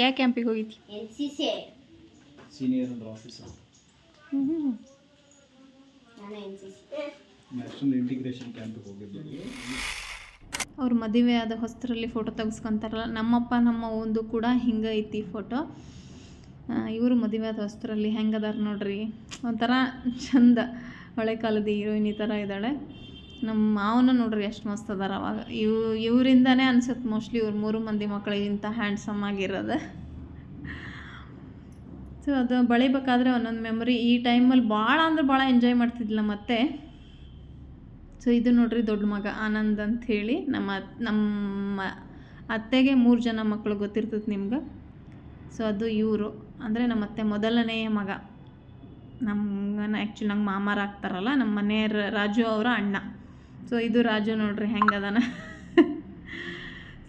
ಯಾವ ಕ್ಯಾಂಪಿಗೆ ಹೋಗಿದ್ದಿ? Senior under officer national integration ಕ್ಯಾಂಪಿಗೆ ಹೋಗಿದ್ದೆ. ಅವ್ರ ಮದುವೆ ಆದ ಹೊಸರಲ್ಲಿ ಫೋಟೋ ತೆಗೆಸ್ಕೊಂತಾರಲ್ಲ, ನಮ್ಮಪ್ಪ, ನಮ್ಮ ಒಂದು ಕೂಡ ಹಿಂಗೆ ಐತಿ ಫೋಟೋ ಇವರು ಮದುವೆ ಆದ ಹೊಸರಲ್ಲಿ ಹೆಂಗದಾರ ನೋಡ್ರಿ? ಒಂಥರ ಚಂದ. ಹಳೆ ಕಾಲದ ಹೀರೋಯಿನ್ ಈ ಥರ ಇದ್ದಾಳೆ. ನಮ್ಮ ಮಾವನ ನೋಡ್ರಿ ಎಷ್ಟು ಮಸ್ತ್ ಅದಾರ ಅವಾಗ. ಇವ್, ಇವರಿಂದನೇ ಅನ್ಸುತ್ತೆ ಮೋಸ್ಟ್ಲಿ ಇವ್ರು ಮೂರು ಮಂದಿ ಮಕ್ಕಳಿಗೆ ಇಂಥ ಹ್ಯಾಂಡ್ಸಮ್ ಆಗಿರೋದು. ಸೊ ಅದು ಬಳಿಬೇಕಾದ್ರೆ ಒಂದೊಂದು ಮೆಮೊರಿ ಈ ಟೈಮಲ್ಲಿ ಭಾಳ ಅಂದ್ರೆ ಭಾಳ ಎಂಜಾಯ್ ಮಾಡ್ತಿದ್ಲ ಮತ್ತೆ. ಸೊ ಇದು ನೋಡ್ರಿ ದೊಡ್ಡ ಮಗ ಆನಂದ್ ಹೇಳಿ ನಮ್ಮ ನಮ್ಮ ಅತ್ತೆಗೆ ಮೂರು ಜನ ಮಕ್ಕಳು ಗೊತ್ತಿರ್ತದೆ ನಿಮ್ಗೆ. ಸೊ ಅದು ಇವರು. ಅಂದರೆ ನಮ್ಮ ಅತ್ತೆ ಮೊದಲನೆಯ ಮಗ. ನಮ್ಮನ ಆ್ಯಕ್ಚುಲಿ ನಂಗೆ ಮಾಮಾರ ಆಗ್ತಾರಲ್ಲ, ನಮ್ಮ ಮನೆಯವ್ರ ರಾಜು ಅವರ ಅಣ್ಣ. ಸೊ ಇದು ರಾಜು ನೋಡ್ರಿ ಹೆಂಗದಾನ.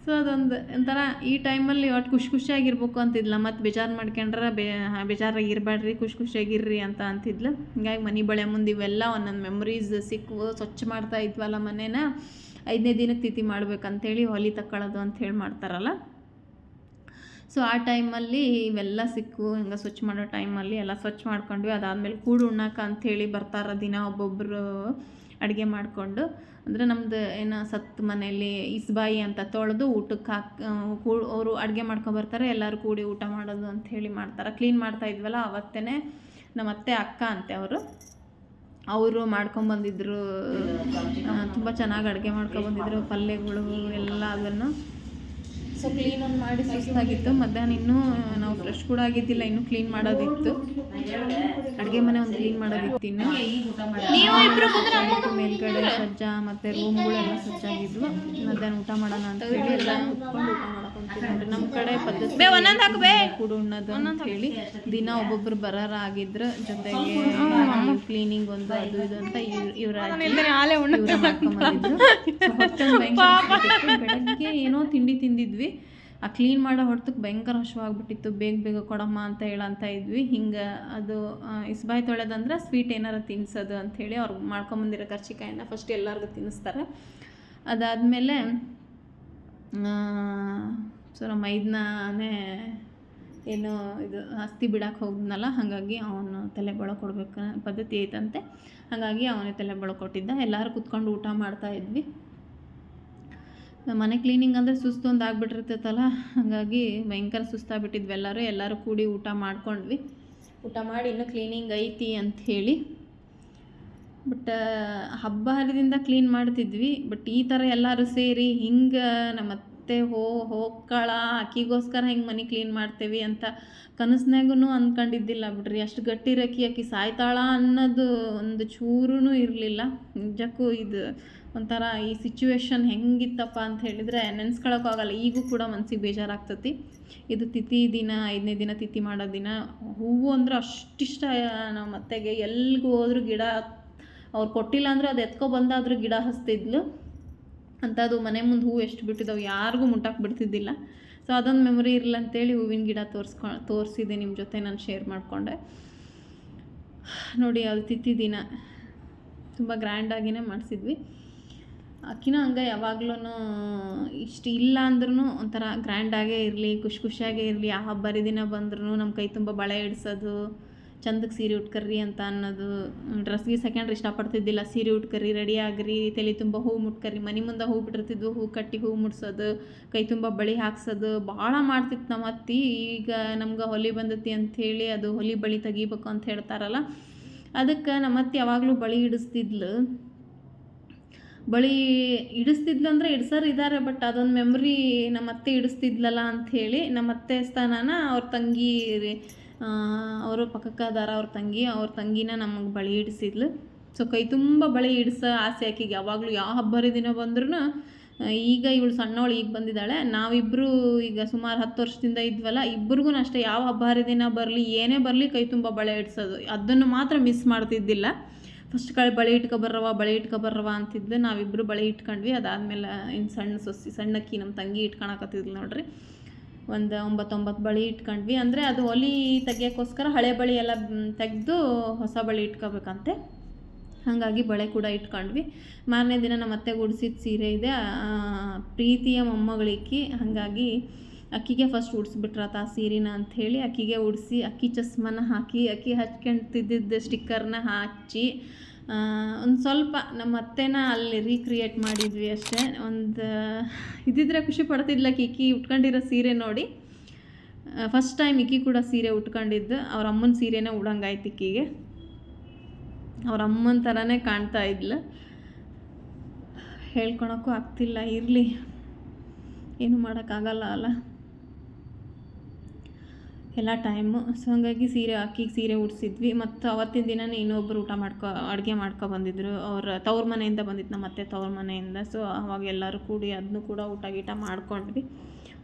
ಸೊ ಅದೊಂದು ಒಂಥರ ಈ ಟೈಮಲ್ಲಿ ಒಟ್ಟು ಖುಷಿ ಖುಷಿಯಾಗಿರ್ಬೇಕು ಅಂತಿದ್ಲ. ಮತ್ತು ಬೇಜಾರು ಮಾಡ್ಕೊಂಡ್ರೆ ಬೇ ಬೇಜಾರಾಗಿ ಇರಬೇಡ್ರಿ ಖುಷಿ ಖುಷಿಯಾಗಿರ್ರಿ ಅಂತ ಅಂತಿದ್ಲು. ಹಿಂಗಾಗಿ ಮನೆ ಬಳೆ ಮುಂದೆ ಇವೆಲ್ಲ ಒಂದೊಂದು ಮೆಮೊರೀಸ್ ಸಿಕ್ಕು ಸ್ವಚ್ಛ ಮಾಡ್ತಾ ಇದ್ವಲ್ಲ ಮನೇನ. ಐದನೇ ದಿನಕ್ಕೆ ತಿಥಿ ಮಾಡ್ಬೇಕಂತೇಳಿ ಹೊಲಿ ತಕ್ಕೊಳ್ಳೋದು ಅಂಥೇಳಿ ಮಾಡ್ತಾರಲ್ಲ. ಸೊ ಆ ಟೈಮಲ್ಲಿ ಇವೆಲ್ಲ ಸಿಕ್ಕು ಹಿಂಗೆ ಸ್ವಚ್ಛ ಮಾಡೋ ಟೈಮಲ್ಲಿ ಎಲ್ಲ ಸ್ವಚ್ಛ ಮಾಡ್ಕೊಂಡ್ವಿ. ಅದಾದಮೇಲೆ ಕೂಡು ಉಣ್ಣಾಕ ಅಂಥೇಳಿ ಬರ್ತಾರ ದಿನ ಒಬ್ಬೊಬ್ಬರು ಅಡುಗೆ ಮಾಡಿಕೊಂಡು, ಅಂದರೆ ನಮ್ಮದು ಏನು ಸತ್ತು ಮನೆಯಲ್ಲಿ ಇಸ್ಬಾಯಿ ಅಂತ ತೊಳೆದು ಊಟಕ್ಕೆ ಹಾಕಿ ಕೂ, ಅವರು ಅಡುಗೆ ಮಾಡ್ಕೊಬರ್ತಾರೆ ಎಲ್ಲರೂ ಕೂಡಿ ಊಟ ಮಾಡೋದು ಅಂತ ಹೇಳಿ ಮಾಡ್ತಾರೆ. ಕ್ಲೀನ್ ಮಾಡ್ತಾ ಇದ್ವಲ್ಲ ಅವತ್ತೇ ನಮ್ಮ ಅತ್ತೆ ಅಕ್ಕ ಅಂತೆ ಅವರು. ಅವರು ಮಾಡ್ಕೊಂಬಂದಿದ್ರು ತುಂಬ ಚೆನ್ನಾಗಿ ಅಡುಗೆ ಮಾಡ್ಕೊಂಬಂದಿದ್ರು ಪಲ್ಯಗಳು, ಎಲ್ಲ ಅದನ್ನು. ಸೊ ಕ್ಲೀನ್ ಒಂದು ಮಾಡಿ ಸುಸ್ತಾಗಿತ್ತು. ಮಧ್ಯಾಹ್ನ ಇನ್ನೂ ನಾವು ಫ್ರೆಶ್ ಕೂಡ ಆಗಿದ್ದಿಲ್ಲ. ಇನ್ನೂ ಕ್ಲೀನ್ ಮಾಡೋದಿತ್ತು. ಅಡುಗೆ ಮನೆ ಒಂದು ಕ್ಲೀನ್ ಮಾಡೋದಿತ್ತು ಇನ್ನು. ಮೇಲ್ಗಡೆ ಸಜ್ಜ ಮತ್ತು ರೂಮ್ಗಳೆಲ್ಲ ಸಜ್ಜಾಗಿದ್ವು ಮಧ್ಯಾಹ್ನ ಊಟ ಮಾಡೋಣ ಅಂತ ಹೇಳಿ ಎಲ್ಲ ಕುತ್ಕೊಂಡು ಊಟ ಮಾಡ್ಕೊಂತೀವಿ ನಮ್ಮ ಕಡೆ ಪದ್ಧತಿ ಕೂಡು ಉಣ್ಣೋದು ಅಂತ ಹೇಳಿ ದಿನ ಒಬ್ಬೊಬ್ರು ಬರಾರ ಆಗಿದ್ರ ಜೊತೆಗೆ ಕ್ಲೀನಿಂಗ್ ಒಂದು ಅದು ಇದು ಅಂತ ಇವ್ರ ಬೆಳಗ್ಗೆ ಏನೋ ತಿಂಡಿ ತಿಂದಿದ್ವಿ. ಆ ಕ್ಲೀನ್ ಮಾಡೋ ಹೊರತಕ್ಕೆ ಭಯಂಕರ ಹಶ್ವಾಗ್ಬಿಟ್ಟಿತ್ತು. ಬೇಗ ಬೇಗ ಕೊಡಮ್ಮ ಅಂತ ಹೇಳಂತ ಇದ್ವಿ. ಹಿಂಗೆ ಅದು ಇಸ್ಬಾಯ್ ತೊಳೆದಂದ್ರೆ ಸ್ವೀಟ್ ಏನಾರು ತಿನ್ಸೋದು ಅಂಥೇಳಿ ಅವ್ರು ಮಾಡ್ಕೊಂಬಂದಿರೋ ಕರ್ಚಿಕಾಯಿನ ಫಸ್ಟ್ ಎಲ್ಲರಿಗೂ ತಿನ್ನಿಸ್ತಾರೆ ಅದಾದಮೇಲೆ ಸೊ ನಮ್ಮ ಏನು ಇದು ಅಸ್ತಿ ಬಿಡಕ್ಕೆ ಹೋಗಿದ್ನಲ್ಲ ಹಾಗಾಗಿ ಅವನು ತಲೆ ಬಳ ಕೊಡ್ಬೇಕು ಪದ್ಧತಿ ಐತಂತೆ. ಹಾಗಾಗಿ ಅವನೇ ತಲೆ ಬಳ ಕೊಟ್ಟಿದ್ದ. ಎಲ್ಲರೂ ಕುತ್ಕೊಂಡು ಊಟ ಮಾಡ್ತಾ ಇದ್ವಿ. ಮನೆ ಕ್ಲೀನಿಂಗ್ ಅಂದರೆ ಸುಸ್ತು ಒಂದು ಆಗಿಬಿಟ್ಟಿರ್ತೈತಲ್ಲ, ಹಾಗಾಗಿ ಭಯಂಕರ ಸುಸ್ತಾಗ್ಬಿಟ್ಟಿದ್ವಿ ಎಲ್ಲರೂ. ಎಲ್ಲರೂ ಕೂಡಿ ಊಟ ಮಾಡ್ಕೊಂಡ್ವಿ. ಊಟ ಮಾಡಿ ಇನ್ನೂ ಕ್ಲೀನಿಂಗ್ ಐತಿ ಅಂತ ಹೇಳಿ. ಬಟ್ ಹಬ್ಬ ಹರಿದಿಂದ ಕ್ಲೀನ್ ಮಾಡ್ತಿದ್ವಿ. ಬಟ್ ಈ ಥರ ಎಲ್ಲರೂ ಸೇರಿ ಹಿಂಗೆ ನಮ್ಮ ಅತ್ತೆ ಹೋ, ಹೋಗ್ಕಳ ಆಕಿಗೋಸ್ಕರ ಹಿಂಗೆ ಮನೆ ಕ್ಲೀನ್ ಮಾಡ್ತೇವೆ ಅಂತ ಕನಸ್ನಾಗೂ ಅಂದ್ಕೊಂಡಿದ್ದಿಲ್ಲ ಬಿಡ್ರಿ. ಅಷ್ಟು ಗಟ್ಟಿ ರಕ್ಕಿ ಆಕಿ ಸಾಯ್ತಾಳ ಅನ್ನೋದು ಒಂದು ಚೂರೂ ಇರಲಿಲ್ಲ. ನಿಜಕ್ಕೂ ಇದು ಒಂಥರ ಈ ಸಿಚುವೇಶನ್ ಹೆಂಗಿತ್ತಪ್ಪ ಅಂತ ಹೇಳಿದರೆ ನೆನೆಸ್ಕೊಳಕ್ಕಾಗಲ್ಲ. ಈಗೂ ಕೂಡ ಮನಸ್ಸಿಗೆ ಬೇಜಾರಾಗ್ತತಿ. ಇದು ತಿಥಿ ದಿನ, ಐದನೇ ದಿನ ತಿಥಿ ಮಾಡೋ ದಿನ, ಹೂವು ಅಂದ್ರೆ ಅಷ್ಟಿಷ್ಟ ನಮ್ಮ ಅತ್ತೆಗೆ ಎಲ್ಲಿಗೂ ಹೋದ್ರೂ ಗಿಡ ಅವ್ರು ಕೊಟ್ಟಿಲ್ಲ ಅಂದರೆ ಅದು ಎತ್ಕೊ ಬಂದಾದರೂ ಗಿಡ ಹಸ್ತಿದ್ಲು ಅಂಥದ್ದು ಮನೆ ಮುಂದೆ ಹೂವು ಎಷ್ಟು ಬಿಟ್ಟಿದ್ದಾವೆ ಯಾರಿಗೂ ಮುಟ್ಟಕ್ಕೆ ಬಿಡ್ತಿದ್ದಿಲ್ಲ. ಸೊ ಅದೊಂದು ಮೆಮೊರಿ ಇರಲ್ಲ ಅಂತೇಳಿ ಹೂವಿನ ಗಿಡ ತೋರಿಸ್ಕೊ, ತೋರಿಸಿದೆ ನಿಮ್ಮ ಜೊತೆ ನಾನು ಶೇರ್ ಮಾಡಿಕೊಂಡೆ. ನೋಡಿ, ಅದು ತಿಥಿ ದಿನ. ತುಂಬ ಗ್ರ್ಯಾಂಡಾಗಿಯೇ ಮಾಡಿಸಿದ್ವಿ. ಅಕ್ಕಿನೂ ಹಂಗೆ ಯಾವಾಗ್ಲೂ ಇಷ್ಟು ಇಲ್ಲ ಅಂದ್ರೂ ಒಂಥರ ಗ್ರ್ಯಾಂಡಾಗೇ ಇರಲಿ, ಖುಷಿ ಖುಷಿಯಾಗೇ ಇರಲಿ. ಆ ಹಬ್ಬ ಹರಿದಿನ ಬಂದ್ರೂ ನಮ್ಮ ಕೈ ತುಂಬ ಬಳೆ ಇಡ್ಸೋದು ಚಂದಕ್ಕೆ ಸೀರೆ ಉಟ್ಕರ್ರಿ ಅಂತ ಅನ್ನೋದು. ಡ್ರೆಸ್ಗೆ ಸೆಕೆಂಡ್ರಿ ಇಷ್ಟಪಡ್ತಿದ್ದಿಲ್ಲ ಸೀರೆ ಉಟ್ಕರಿ ರೆಡಿ ಆಗ್ರಿ. ತಲೆ ತುಂಬ ಹೂ ಮುಟ್ಕರಿ ಮನೆ ಮುಂದೆ ಹೂ ಬಿಟ್ಟಿರ್ತಿದ್ವು, ಹೂ ಕಟ್ಟಿ ಹೂ ಮುಡ್ಸೋದು ಕೈ ತುಂಬ ಬಳಿ ಹಾಕ್ಸೋದು. ಭಾಳ ಮಾಡ್ತಿತ್ತು ನಮ್ಮ ಅತ್ತಿ. ಈಗ ನಮ್ಗೆ ಹೊಲಿ ಬಂದತಿ ಅಂಥೇಳಿ ಅದು ಹೊಲಿ ಬಳಿ ತೆಗಿಬೇಕು ಅಂತ ಹೇಳ್ತಾರಲ್ಲ, ಅದಕ್ಕೆ ನಮ್ಮ ಅತ್ತಿ ಯಾವಾಗಲೂ ಬಳಿ ಇಡಿಸ್ತಿದ್ಲು. ಬಳಿ ಇಡಿಸ್ತಿದ್ಲು ಅಂದರೆ ಇಡ್ಸೋರು ಇದ್ದಾರೆ ಬಟ್ ಅದೊಂದು ಮೆಮ್ರಿ ನಮ್ಮ ಅತ್ತೆ ಇಡಿಸ್ತಿದ್ಲಲ್ಲ ಅಂಥೇಳಿ ನಮ್ಮ ಅತ್ತೆ ಸ್ಥಾನನ ಅವ್ರ ತಂಗಿ ಅವರು ಪಕ್ಕಕ್ಕದಾರ ಅವ್ರ ತಂಗಿ, ಅವ್ರ ತಂಗಿನ ನಮಗೆ ಬಳಿ ಇಡಿಸಿದ್ಲು. ಸೊ ಕೈ ತುಂಬ ಬಳಿ ಇಡಿಸೋ ಆಸೆ ಆಕೆಗೆ, ಯಾವಾಗಲೂ ಯಾವ ಹಬ್ಬ ಹರಿದಿನ ಬಂದ್ರೂ ಈಗ ಇವಳು ಸಣ್ಣವಳು ಈಗ ಬಂದಿದ್ದಾಳೆ. ನಾವಿಬ್ಬರು ಈಗ ಸುಮಾರು ಹತ್ತು ವರ್ಷದಿಂದ ಇದ್ವಲ್ಲ ಇಬ್ಬರಿಗೂ ಅಷ್ಟೇ ಯಾವ ಹಬ್ಬ ಹರಿದಿನ ಬರಲಿ, ಏನೇ ಬರಲಿ ಕೈ ತುಂಬ ಬಳೆ ಇಡ್ಸೋದು. ಅದನ್ನು ಮಾತ್ರ ಮಿಸ್ ಮಾಡ್ತಿದ್ದಿಲ್ಲ. ಫಸ್ಟ್ ಕಳೆ ಬಳೆ ಇಟ್ಕೊ ಬರ್ರವ ಬಳೆ ಇಟ್ಕೊ ಬರ್ರವ ಅಂತಿದ್ದು ನಾವಿಬ್ಬರು ಬಳೆ ಇಟ್ಕೊಂಡ್ವಿ. ಅದಾದಮೇಲೆ ಇನ್ನು ಸಣ್ಣ ಸೊಸಿ ಸಣ್ಣಕ್ಕಿ ನಮ್ಮ ತಂಗಿ ಇಟ್ಕೊಳಕತ್ತಿದ್ಲು ನೋಡ್ರಿ. ಒಂದು ಒಂಬತ್ತೊಂಬತ್ತು ಬಳೆ ಇಟ್ಕೊಂಡ್ವಿ. ಅಂದರೆ ಅದು ಒಲಿ ತೆಗಿಯೋಕ್ಕೋಸ್ಕರ ಹಳೆ ಬಳೆ ಎಲ್ಲ ತೆಗೆದು ಹೊಸ ಬಳೆ ಇಟ್ಕೋಬೇಕಂತೆ. ಹಾಗಾಗಿ ಬಳೆ ಕೂಡ ಇಟ್ಕೊಂಡ್ವಿ. ಮಾರನೇ ದಿನ ನಮ್ಮ ಅತ್ತೆ ಉಡ್ಸಿದ ಸೀರೆ ಇದೆ. ಪ್ರೀತಿಯ ಮೊಮ್ಮಗಳಿಕ್ಕಿ ಹಾಗಾಗಿ ಅಕ್ಕಿಗೆ ಫಸ್ಟ್ ಉಡ್ಸ್ಬಿಟ್ರತ ಆ ಸೀರೆನ ಅಂಥೇಳಿ ಅಕ್ಕಿಗೆ ಉಡಿಸಿ ಅಕ್ಕಿ ಚಸ್ಮನ ಹಾಕಿ, ಅಕ್ಕಿ ಹಚ್ಕೊಂಡ್ತಿದ್ದ ಸ್ಟಿಕ್ಕರ್ನ ಹಚ್ಚಿ ಒಂದು ಸ್ವಲ್ಪ ನಮ್ಮ ಅತ್ತೆನ ಅಲ್ಲಿ ರೀಕ್ರಿಯೇಟ್ ಮಾಡಿದ್ವಿ ಅಷ್ಟೇ. ಒಂದು, ಇದ್ದಿದ್ರೆ ಖುಷಿ ಪಡ್ತಿದ್ಲಕ್ಕೆ ಇಕ್ಕಿ ಉಟ್ಕೊಂಡಿರೋ ಸೀರೆ ನೋಡಿ. ಫಸ್ಟ್ ಟೈಮ್ ಇಕ್ಕಿ ಕೂಡ ಸೀರೆ ಉಟ್ಕೊಂಡಿದ್ದು. ಅವ್ರ ಅಮ್ಮನ ಸೀರೆನೇ ಉಡಂಗಾಯ್ತು ಇಕ್ಕಿಗೆ. ಅವ್ರ ಅಮ್ಮನ ಥರನೇ ಕಾಣ್ತಾ ಇದ್ಲ. ಹೇಳ್ಕೊಳಕ್ಕೂ ಆಗ್ತಿಲ್ಲ, ಇರಲಿ. ಏನು ಮಾಡೋಕ್ಕಾಗಲ್ಲ ಅಲ್ಲ. ಎಲ್ಲ ಟೈಮು ಸೊ ಹಾಗಾಗಿ ಸೀರೆ ಅಕ್ಕಿಗೆ ಸೀರೆ ಉಡಿಸಿದ್ವಿ. ಮತ್ತು ಅವತ್ತಿನ ದಿನನೇ ಇನ್ನೊಬ್ಬರು ಊಟ ಮಾಡ್ಕೊ, ಅಡುಗೆ ಮಾಡ್ಕೊ ಬಂದಿದ್ರು. ಅವ್ರ ತವ್ರ ಮನೆಯಿಂದ ಬಂದಿತ್ತು ನಮ್ಮ ಅತ್ತೆ ತವ್ರ ಮನೆಯಿಂದ. ಸೊ ಅವಾಗ ಎಲ್ಲರೂ ಕೂಡಿ ಅದನ್ನು ಕೂಡ ಊಟ ಗೀಟ ಮಾಡ್ಕೊಂಡ್ವಿ.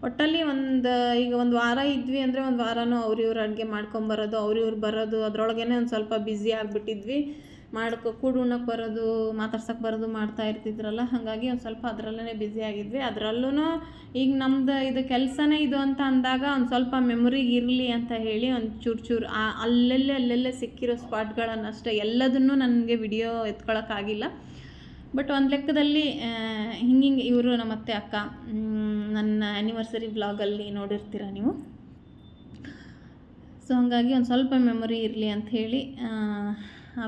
ಒಟ್ಟಲ್ಲಿ ಒಂದು, ಈಗ ಒಂದು ವಾರ ಇದ್ವಿ ಅಂದರೆ ಒಂದು ವಾರನೂ ಅವ್ರಿವ್ರು ಅಡುಗೆ ಮಾಡ್ಕೊಂಬರೋದು ಅವ್ರಿವ್ರು ಬರೋದು. ಅದರೊಳಗೇನೆ ಒಂದು ಸ್ವಲ್ಪ ಬ್ಯುಸಿ ಆಗಿಬಿಟ್ಟಿದ್ವಿ. ಮಾಡ್ಕೊ ಕೂಡು ಉಣ್ಣಕ್ಕೆ ಬರೋದು ಮಾತಾಡ್ಸಕ್ಕೆ ಬರೋದು ಮಾಡ್ತಾ ಇರ್ತಿದ್ರಲ್ಲ, ಹಾಗಾಗಿ ಒಂದು ಸ್ವಲ್ಪ ಅದರಲ್ಲೇ ಬ್ಯುಸಿ ಆಗಿದ್ವಿ. ಅದರಲ್ಲೂ ಈಗ ನಮ್ದು ಇದು ಕೆಲಸನೇ ಇದು ಅಂತ ಅಂದಾಗ ಒಂದು ಸ್ವಲ್ಪ ಮೆಮೊರಿಗೆ ಇರಲಿ ಅಂತ ಹೇಳಿ ಒಂದು ಚೂರು ಚೂರು ಆ ಅಲ್ಲೆಲ್ಲೇ ಅಲ್ಲೆಲ್ಲೇ ಸಿಕ್ಕಿರೋ ಸ್ಪಾಟ್ಗಳನ್ನಷ್ಟೇ ಎಲ್ಲದನ್ನೂ ನನಗೆ ವಿಡಿಯೋ ಎತ್ಕೊಳಕ್ಕಾಗಿಲ್ಲ ಬಟ್ ಒಂದು ಲೆಕ್ಕದಲ್ಲಿ ಹಿಂಗಿಂಗೆ ಇವರು ನಮ್ಮ ಅತ್ತೆ ಅಕ್ಕ ನನ್ನ ಆ್ಯನಿವರ್ಸರಿ ವ್ಲಾಗಲ್ಲಿ ನೋಡಿರ್ತೀರ ನೀವು? ಸೊ ಹಾಗಾಗಿ ಒಂದು ಸ್ವಲ್ಪ ಮೆಮೊರಿ ಇರಲಿ ಅಂಥೇಳಿ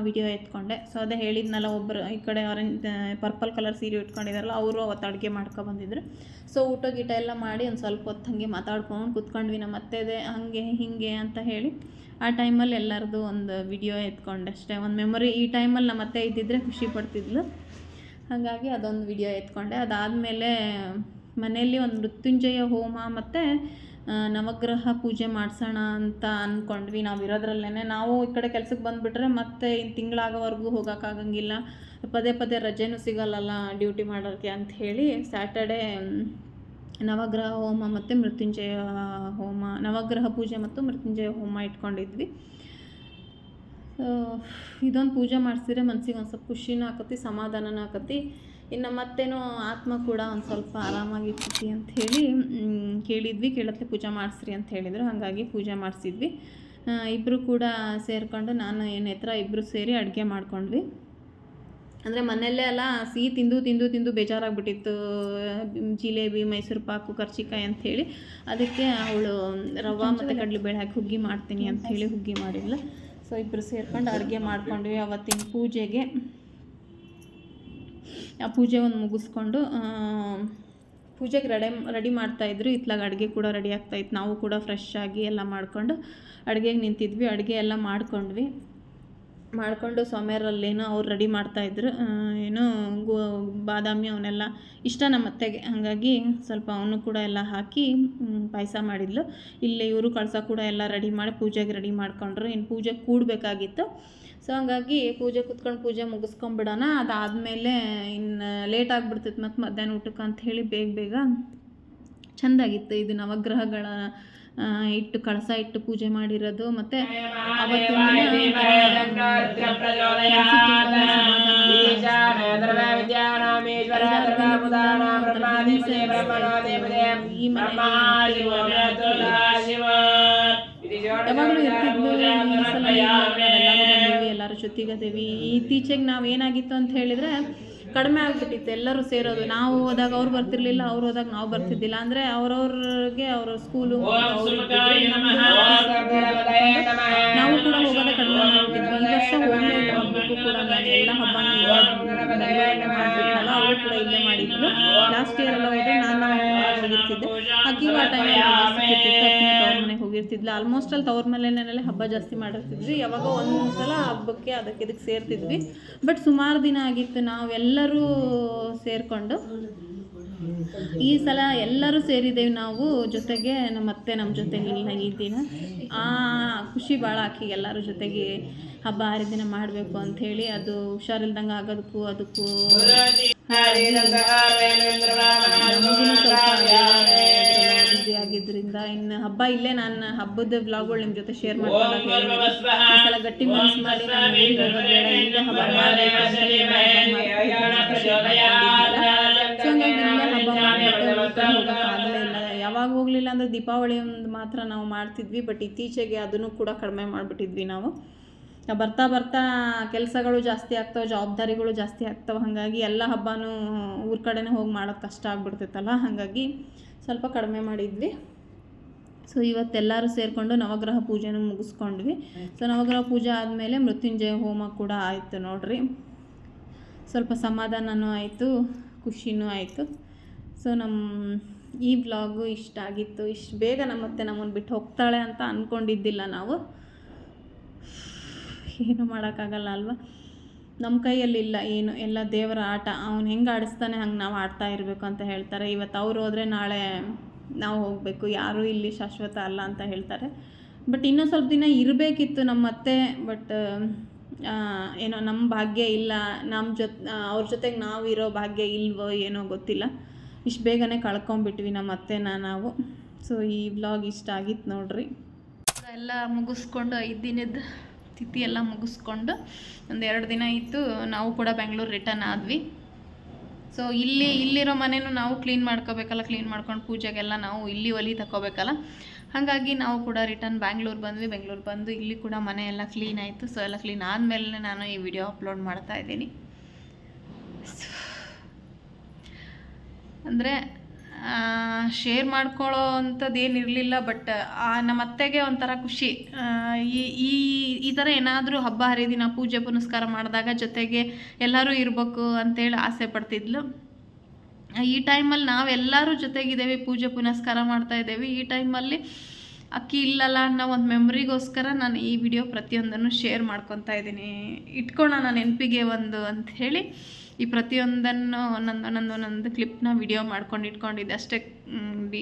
ವಿಡಿಯೋ ಎತ್ಕೊಂಡೆ. ಸೊ ಅದೇ ಹೇಳಿದ್ನಲ್ಲ ಒಬ್ಬರು ಈ ಕಡೆ ಆರೆಂಜ್ ಪರ್ಪಲ್ ಕಲರ್ ಸೀರೆ ಇಟ್ಕೊಂಡಿದಾರಲ್ಲ ಅವರು ಅವತ್ತು ಅಡುಗೆ ಮಾಡ್ಕೊ ಬಂದಿದ್ರು. ಸೊ ಊಟ ಗೀಟ ಎಲ್ಲ ಮಾಡಿ ಒಂದು ಸ್ವಲ್ಪ ಹೊತ್ತು ಹಾಗೆ ಮಾತಾಡ್ಕೊಂಡು ಕೂತ್ಕೊಂಡ್ವಿ. ನಮ್ಮ ಅತ್ತೆದೆ ಹಾಗೆ, ಹೀಗೆ ಅಂತ ಹೇಳಿ ಆ ಟೈಮಲ್ಲಿ ಎಲ್ಲರದು ಒಂದು ವಿಡಿಯೋ ಎತ್ಕೊಂಡೆ ಅಷ್ಟೇ. ಒಂದು ಮೆಮೊರಿ ಈ ಟೈಮಲ್ಲಿ ನಮ್ಮ ಅತ್ತೆ ಇದ್ದಿದ್ರೆ ಖುಷಿ ಪಡ್ತಿದ್ಲು. ಹಾಗಾಗಿ ಅದೊಂದು ವಿಡಿಯೋ ಎತ್ಕೊಂಡೆ. ಅದಾದಮೇಲೆ ಮನೆಯಲ್ಲಿ ಒಂದು ಮೃತ್ಯುಂಜಯ ಹೋಮ ಮತ್ತು ನವಗ್ರಹ ಪೂಜೆ ಮಾಡಿಸೋಣ ಅಂತ ಅಂದ್ಕೊಂಡ್ವಿ ನಾವು ಇರೋದ್ರಲ್ಲೇ ನಾವು ಈ ಕಡೆ ಕೆಲ್ಸಕ್ಕೆ ಬಂದುಬಿಟ್ರೆ ಮತ್ತೆ ಇನ್ನು ತಿಂಗಳಾಗೋವರೆಗೂ ಹೋಗೋಕ್ಕಾಗಂಗಿಲ್ಲ. ಪದೇ ಪದೇ ರಜೆನೂ ಸಿಗಲ್ಲಲ್ಲ ಡ್ಯೂಟಿ ಮಾಡೋಕ್ಕೆ ಅಂತ ಹೇಳಿ ಸ್ಯಾಟರ್ಡೇ ನವಗ್ರಹ ಹೋಮ ಮತ್ತು ಮೃತ್ಯುಂಜಯ ಹೋಮ, ನವಗ್ರಹ ಪೂಜೆ ಮತ್ತು ಮೃತ್ಯುಂಜಯ ಹೋಮ ಇಟ್ಕೊಂಡಿದ್ವಿ. ಇದೊಂದು ಪೂಜೆ ಮಾಡಿಸಿದ್ರೆ ಮನಸ್ಸಿಗೆ ಒಂದು ಸ್ವಲ್ಪ ಖುಷಿನೂ ಆಕತಿ, ಸಮಾಧಾನನೂ ಆಕತಿ. ಇನ್ನು ಮತ್ತೇನೋ ಆತ್ಮ ಕೂಡ ಒಂದು ಸ್ವಲ್ಪ ಆರಾಮಾಗಿರ್ತೈತಿ ಅಂಥೇಳಿ ಕೇಳಿದ್ವಿ. ಕೇಳತ್ತೆ ಪೂಜೆ ಮಾಡಿಸ್ರಿ ಅಂತ ಹೇಳಿದರು. ಹಾಗಾಗಿ ಪೂಜೆ ಮಾಡಿಸಿದ್ವಿ. ಇಬ್ಬರು ಕೂಡ ಸೇರಿಕೊಂಡು ನಾನು ಏನು ಹತ್ರ ಇಬ್ಬರು ಸೇರಿ ಅಡುಗೆ ಮಾಡ್ಕೊಂಡ್ವಿ. ಅಂದರೆ ಮನೆಯಲ್ಲೇ ಅಲ್ಲ ಸಿಹಿ ತಿಂದು ತಿಂದು ತಿಂದು ಬೇಜಾರಾಗ್ಬಿಟ್ಟಿತ್ತು. ಜಿಲೇಬಿ ಮೈಸೂರು ಪಾಕು ಕರ್ಚಿಕಾಯಿ ಅಂಥೇಳಿ ಅದಕ್ಕೆ ಅವಳು ರವೆ ಮತ್ತು ಕಡಲೆಬೇಳೆ ಹಾಕಿ ಹುಗ್ಗಿ ಮಾಡ್ತೀನಿ ಅಂಥೇಳಿ ಹುಗ್ಗಿ ಮಾಡಿಲ್ಲ ಸೊ ಇಬ್ಬರು ಸೇರ್ಕೊಂಡು ಅಡುಗೆ ಮಾಡ್ಕೊಂಡ್ವಿ ಅವತ್ತಿನ ಪೂಜೆಗೆ. ಆ ಪೂಜೆ ಒಂದು ಮುಗಿಸ್ಕೊಂಡು ಪೂಜೆಗೆ ರೆಡಿ ರೆಡಿ ಮಾಡ್ತಾಯಿದ್ರು ಇತ್ಲಾಗ ಅಡುಗೆ ಕೂಡ ರೆಡಿ ಆಗ್ತಾಯಿತ್ತು ನಾವು ಕೂಡ ಫ್ರೆಶ್ ಆಗಿ ಎಲ್ಲ ಮಾಡಿಕೊಂಡು ಅಡುಗೆಗೆ ನಿಂತಿದ್ವಿ. ಅಡುಗೆ ಎಲ್ಲ ಮಾಡ್ಕೊಂಡ್ವಿ. ಮಾಡಿಕೊಂಡು ಸೊಮೇರಲ್ಲೇನೋ ಅವ್ರು ರೆಡಿ ಮಾಡ್ತಾಯಿದ್ರು ಏನೋ ಗೋ, ಬಾದಾಮಿ ಅವನ್ನೆಲ್ಲ ಇಷ್ಟ ನಮ್ಮ ಅತ್ತೆಗೆ. ಹಾಗಾಗಿ ಸ್ವಲ್ಪ ಅವನು ಕೂಡ ಎಲ್ಲ ಹಾಕಿ ಪಾಯಸ ಮಾಡಿದ್ಲು. ಇಲ್ಲಿ ಇವರು ಕಳಸ ಕೂಡ ಎಲ್ಲ ರೆಡಿ ಮಾಡಿ ಪೂಜೆಗೆ ರೆಡಿ ಮಾಡ್ಕೊಂಡ್ರು. ಇನ್ನು ಪೂಜೆ ಕೂಡಬೇಕಾಗಿತ್ತು. ಸೊ, ಹಂಗಾಗಿ ಪೂಜೆ ಕುತ್ಕೊಂಡು ಪೂಜೆ ಮುಗಿಸ್ಕೊಂಬಿಡೋಣ. ಅದಾದಮೇಲೆ ಇನ್ನು ಲೇಟ್ ಆಗಿಬಿಡ್ತೈತೆ ಮತ್ತು ಮಧ್ಯಾಹ್ನ ಊಟಕ್ಕೆ ಅಂತ ಹೇಳಿ ಬೇಗ ಬೇಗ ಚೆಂದಾಗಿತ್ತು. ಇದು ನವಗ್ರಹಗಳ ಇಟ್ಟು ಕಳಸ ಇಟ್ಟು ಪೂಜೆ ಮಾಡಿರೋದು. ಮತ್ತು ಈ ಯಾವಾಗಲೂ ಎಲ್ಲರೂ ಜೊತೆಗದೇವಿ. ಇತ್ತೀಚೆಗೆ ನಾವು ಏನಾಗಿತ್ತು ಅಂತ ಹೇಳಿದರೆ ಕಡಿಮೆ ಆಗ್ಬಿಟ್ಟಿತ್ತು. ಎಲ್ಲರೂ ಸೇರೋದು. ನಾವು ಹೋದಾಗ ಅವ್ರು ಬರ್ತಿರ್ಲಿಲ್ಲ ಅವ್ರು ಹೋದಾಗ ನಾವು ಬರ್ತಿದ್ದಿಲ್ಲ. ಅಂದ್ರೆ ಅವ್ರವ್ರಿಗೆ ಅವ್ರ ಸ್ಕೂಲು ನಾವು ಕೂಡ ಹೋಗೋದೇ ಕಡಿಮೆ ಮಾಡ್ತಿದ್ವಿ ಈ ವರ್ಷ ಇಲ್ಲ ಕೂಡ. ಎಲ್ಲ ಹಬ್ಬನ ತವ್ರ ಆಲ್ಮೋಸ್ಟ್ ಅಲ್ಲಿ ತವ್ರ ಮನೆಯಲ್ಲೇ ಹಬ್ಬ ಜಾಸ್ತಿ ಮಾಡಿರ್ತಿದ್ವಿ. ಯಾವಾಗ ಒಂದ್ಸಲ ಹಬ್ಬಕ್ಕೆ ಅದಕ್ಕೆ ಇದಕ್ಕೆ ಸೇರ್ತಿದ್ವಿ. ಬಟ್ ಸುಮಾರು ದಿನ ಆಗಿತ್ತು. ನಾವೆಲ್ಲರೂ ಸೇರಿಕೊಂಡು ಈ ಸಲ ಎಲ್ಲರೂ ಸೇರಿದ್ದೇವೆ ನಾವು. ಜೊತೆಗೆ ನಮ್ಮ ಅತ್ತೆ ನಮ್ಮ ಜೊತೆ ಇಲ್ಲ ಈ ದಿನ. ಆ ಖುಷಿ ಭಾಳ ಆಕಿ. ಎಲ್ಲರ ಜೊತೆಗೆ ಹಬ್ಬ ಹರಿದಿನ ಮಾಡಬೇಕು ಅಂಥೇಳಿ ಅದು ಹುಷಾರಿಲ್ದಂಗೆ ಆಗೋದಕ್ಕೂ ಅದಕ್ಕೂ ಸ್ವಲ್ಪ ಆಗಿದ್ದರಿಂದ ಇನ್ನ ಹಬ್ಬ ಇಲ್ಲೇ ನಾನು ಹಬ್ಬದ ಬ್ಲಾಗ್ಗಳು ನಿಮ್ಮ ಜೊತೆ ಶೇರ್ ಸಲ ಗಟ್ಟಿ ಮನಸ್ಸು ಮಾಡಿ ಹಬ್ಬ ಯಾವಾಗ ಹೋಗ್ಲಿಲ್ಲ ಅಂದ್ರೆ ದೀಪಾವಳಿ ಒಂದು ಮಾತ್ರ ನಾವು ಮಾಡ್ತಿದ್ವಿ ಬಟ್ ಇತ್ತೀಚೆಗೆ ಅದನ್ನು ಕೂಡ ಕಡಿಮೆ ಮಾಡ್ಬಿಟ್ಟಿದ್ವಿ ನಾವು. ಬರ್ತಾ ಬರ್ತಾ ಕೆಲಸಗಳು ಜಾಸ್ತಿ ಆಗ್ತಾವೆ ಜವಾಬ್ದಾರಿಗಳು ಜಾಸ್ತಿ ಆಗ್ತಾವೆ. ಹಾಗಾಗಿ ಎಲ್ಲ ಹಬ್ಬನೂ ಊರ ಕಡೆನೇ ಹೋಗಿ ಮಾಡೋದು ಕಷ್ಟ ಆಗ್ಬಿಡ್ತೈತಲ್ಲ. ಹಾಗಾಗಿ ಸ್ವಲ್ಪ ಕಡಿಮೆ ಮಾಡಿದ್ವಿ. ಸೊ ಇವತ್ತೆಲ್ಲರೂ ಸೇರಿಕೊಂಡು ನವಗ್ರಹ ಪೂಜೆನ ಮುಗಿಸ್ಕೊಂಡ್ವಿ. ಸೊ ನವಗ್ರಹ ಪೂಜೆ ಆದಮೇಲೆ ಮೃತ್ಯುಂಜಯ ಹೋಮ ಕೂಡ ಆಯಿತು ನೋಡ್ರಿ. ಸ್ವಲ್ಪ ಸಮಾಧಾನನೂ ಆಯಿತು, ಖುಷಿನೂ ಆಯಿತು. ಸೊ ನಮ್ಮ ಈ ವ್ಲಾಗು ಇಷ್ಟ ಆಗಿತ್ತು. ಇಷ್ಟು ಬೇಗ ನಮ್ಮತ್ತೆ ನಮ್ಮನ್ನು ಬಿಟ್ಟು ಹೋಗ್ತಾಳೆ ಅಂತ ಅಂದ್ಕೊಂಡಿದ್ದಿಲ್ಲ ನಾವು. ಏನು ಮಾಡೋಕ್ಕಾಗಲ್ಲ ಅಲ್ವಾ? ನಮ್ಮ ಕೈಯಲ್ಲಿಲ್ಲ, ಏನು, ಎಲ್ಲ ದೇವರ ಆಟ, ಅವ್ನು ಹೆಂಗೆ ಆಡಿಸ್ತಾನೆ ಹಂಗೆ ನಾವು ಆಡ್ತಾ ಇರಬೇಕು ಅಂತ ಹೇಳ್ತಾರೆ. ಇವತ್ತು ಅವ್ರು ಹೋದರೆ ನಾಳೆ ನಾವು ಹೋಗಬೇಕು. ಯಾರೂ ಇಲ್ಲಿ ಶಾಶ್ವತ ಅಲ್ಲ ಅಂತ ಹೇಳ್ತಾರೆ. ಬಟ್ ಇನ್ನೂ ಸ್ವಲ್ಪ ದಿನ ಇರಬೇಕಿತ್ತು ನಮ್ಮ ಅತ್ತೆ ಬಟ್ ಏನೋ ನಮ್ಮ ಭಾಗ್ಯ ಇಲ್ಲ ನಮ್ಮ ಜೊತೆ ಅವ್ರ ಜೊತೆಗೆ ನಾವು ಇರೋ ಭಾಗ್ಯ ಇಲ್ವೋ ಏನೋ ಗೊತ್ತಿಲ್ಲ. ಇಷ್ಟು ಬೇಗನೆ ಕಳ್ಕೊಂಬಿಟ್ವಿ ನಮ್ಮ ಅತ್ತೆನ ನಾವು. ಸೊ ಈ ವ್ಲಾಗ್ ಇಷ್ಟ ಆಗಿತ್ತು ನೋಡ್ರಿ. ಎಲ್ಲ ಮುಗಿಸ್ಕೊಂಡು ಐದು ದಿನದ ತಿಥಿ ಎಲ್ಲ ಮುಗಿಸ್ಕೊಂಡು ಒಂದು ಎರಡು ದಿನ ಇತ್ತು, ನಾವು ಕೂಡ ಬೆಂಗಳೂರು ರಿಟರ್ನ್ ಆದ್ವಿ. ಸೊ ಇಲ್ಲಿ, ಇಲ್ಲಿರೋ ಮನೇನು ನಾವು ಕ್ಲೀನ್ ಮಾಡ್ಕೋಬೇಕಲ್ಲ ಕ್ಲೀನ್ ಮಾಡ್ಕೊಂಡು ಪೂಜೆಗೆಲ್ಲ ನಾವು ಇಲ್ಲಿ ಒಲಿ ತಗೋಬೇಕಲ್ಲ ಹಾಗಾಗಿ ನಾವು ಕೂಡ ರಿಟರ್ನ್ ಬ್ಯಾಂಗ್ಳೂರು ಬಂದ್ವಿ, ಬೆಂಗಳೂರು ಬಂದು ಇಲ್ಲಿ ಕೂಡ ಮನೆ ಎಲ್ಲ ಕ್ಲೀನ್ ಆಯಿತು. ಸೊ ಎಲ್ಲ ಕ್ಲೀನ್ ಆದಮೇಲೆ ನಾನು ಈ ವಿಡಿಯೋ ಅಪ್ಲೋಡ್ ಮಾಡ್ತಾ ಇದ್ದೀನಿ. ಅಂದರೆ ಶೇರ್ ಮಾಡ್ಕೊಳ್ಳೋ ಅಂಥದ್ದು ಏನಿರಲಿಲ್ಲ ಬಟ್ ನಮ್ಮ ಅತ್ತೆಗೆ ಒಂಥರ ಖುಷಿ. ಈ ಈ ಈ ಥರ ಏನಾದರೂ ಹಬ್ಬ ಹರಿದಿನ ಪೂಜೆ ಪುನಸ್ಕಾರ ಮಾಡಿದಾಗ ಜೊತೆಗೆ ಎಲ್ಲರೂ ಇರಬೇಕು ಅಂತೇಳಿ ಆಸೆ ಪಡ್ತಿದ್ಲು. ಈ ಟೈಮಲ್ಲಿ ನಾವೆಲ್ಲರೂ ಜೊತೆಗಿದ್ದೇವೆ, ಪೂಜೆ ಪುನಸ್ಕಾರ ಮಾಡ್ತಾ ಇದ್ದೇವೆ. ಈ ಟೈಮಲ್ಲಿ ಅಕ್ಕಿ ಇಲ್ಲಲ್ಲ ಅನ್ನೋ ಒಂದು ಮೆಮ್ರಿಗೋಸ್ಕರ ನಾನು ಈ ವಿಡಿಯೋ ಪ್ರತಿಯೊಂದನ್ನು ಶೇರ್ ಮಾಡ್ಕೊತಾ ಇದ್ದೀನಿ. ಇಟ್ಕೊಳ್ಳೋಣ ನೆನಪಿಗೆ ಒಂದು ಅಂತ ಹೇಳಿ ಈ ಪ್ರತಿಯೊಂದನ್ನು ಒಂದೊಂದು ಒಂದೊಂದು ಒಂದೊಂದು ಕ್ಲಿಪ್ನ ವಿಡಿಯೋ ಮಾಡ್ಕೊಂಡು ಇಟ್ಕೊಂಡಿದ್ದೆ. ಅಷ್ಟೇ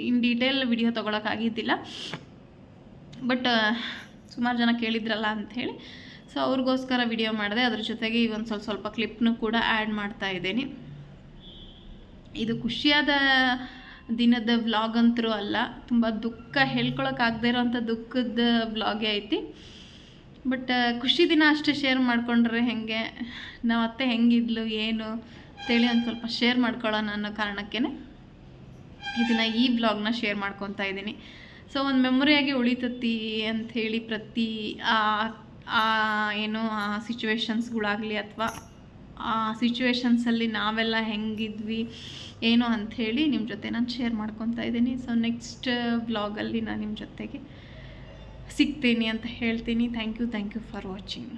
ಇನ್ ಡೀಟೇಲ್ ವಿಡಿಯೋ ತೊಗೊಳಕ್ಕಾಗಿದ್ದಿಲ್ಲ ಬಟ್ ಸುಮಾರು ಜನ ಕೇಳಿದ್ರಲ್ಲ ಅಂಥೇಳಿ ಸೊ ಅವ್ರಿಗೋಸ್ಕರ ವಿಡಿಯೋ ಮಾಡಿದೆ. ಅದ್ರ ಜೊತೆಗೆ ಈಗ ಒಂದು ಸ್ವಲ್ಪ ಸ್ವಲ್ಪ ಕ್ಲಿಪ್ನು ಕೂಡ ಆ್ಯಡ್ ಮಾಡ್ತಾ ಇದ್ದೀನಿ. ಇದು ಖುಷಿಯಾದ ದಿನದ ವ್ಲಾಗ್ ಅಂತರೂ ಅಲ್ಲ, ತುಂಬ ದುಃಖ ಹೇಳ್ಕೊಳಕ್ಕಾಗದೇ ಇರೋವಂಥ ದುಃಖದ ವ್ಲಾಗೇ ಐತಿ. ಬಟ್ ಖುಷಿ ದಿನ ಅಷ್ಟೇ ಶೇರ್ ಮಾಡ್ಕೊಂಡ್ರೆ ಹೆಂಗೆ? ನಾವು ಅತ್ತೆ ಹೆಂಗಿದ್ಲು, ಏನು? ಅಂತೇಳಿ ಒಂದು ಸ್ವಲ್ಪ ಶೇರ್ ಮಾಡ್ಕೊಳ್ಳೋಣ ಅನ್ನೋ ಕಾರಣಕ್ಕೇ ಇದನ್ನು ಈ ಬ್ಲಾಗ್ನ ಶೇರ್ ಮಾಡ್ಕೊತಾ ಇದ್ದೀನಿ. ಸೊ ಒಂದು ಮೆಮೊರಿಯಾಗಿ ಉಳಿತತಿ ಅಂಥೇಳಿ ಪ್ರತಿ, ಆ ಏನು, ಆ ಸಿಚುವೇಶನ್ಸ್ಗಳಾಗಲಿ ಅಥವಾ ಆ ಸಿಚುವೇಶನ್ಸಲ್ಲಿ ನಾವೆಲ್ಲ ಹೆಂಗಿದ್ವಿ, ಏನು ಅಂಥೇಳಿ ನಿಮ್ಮ ಜೊತೆ ನಾನು ಶೇರ್ ಮಾಡ್ಕೊತಾ ಇದ್ದೀನಿ. ಸೊ ನೆಕ್ಸ್ಟ್ ಬ್ಲಾಗಲ್ಲಿ ನಾನು ನಿಮ್ಮ ಜೊತೆಗೆ ಸಿಗ್ತೀನಿ ಅಂತ ಹೇಳ್ತೀನಿ. Thank you thank you for watching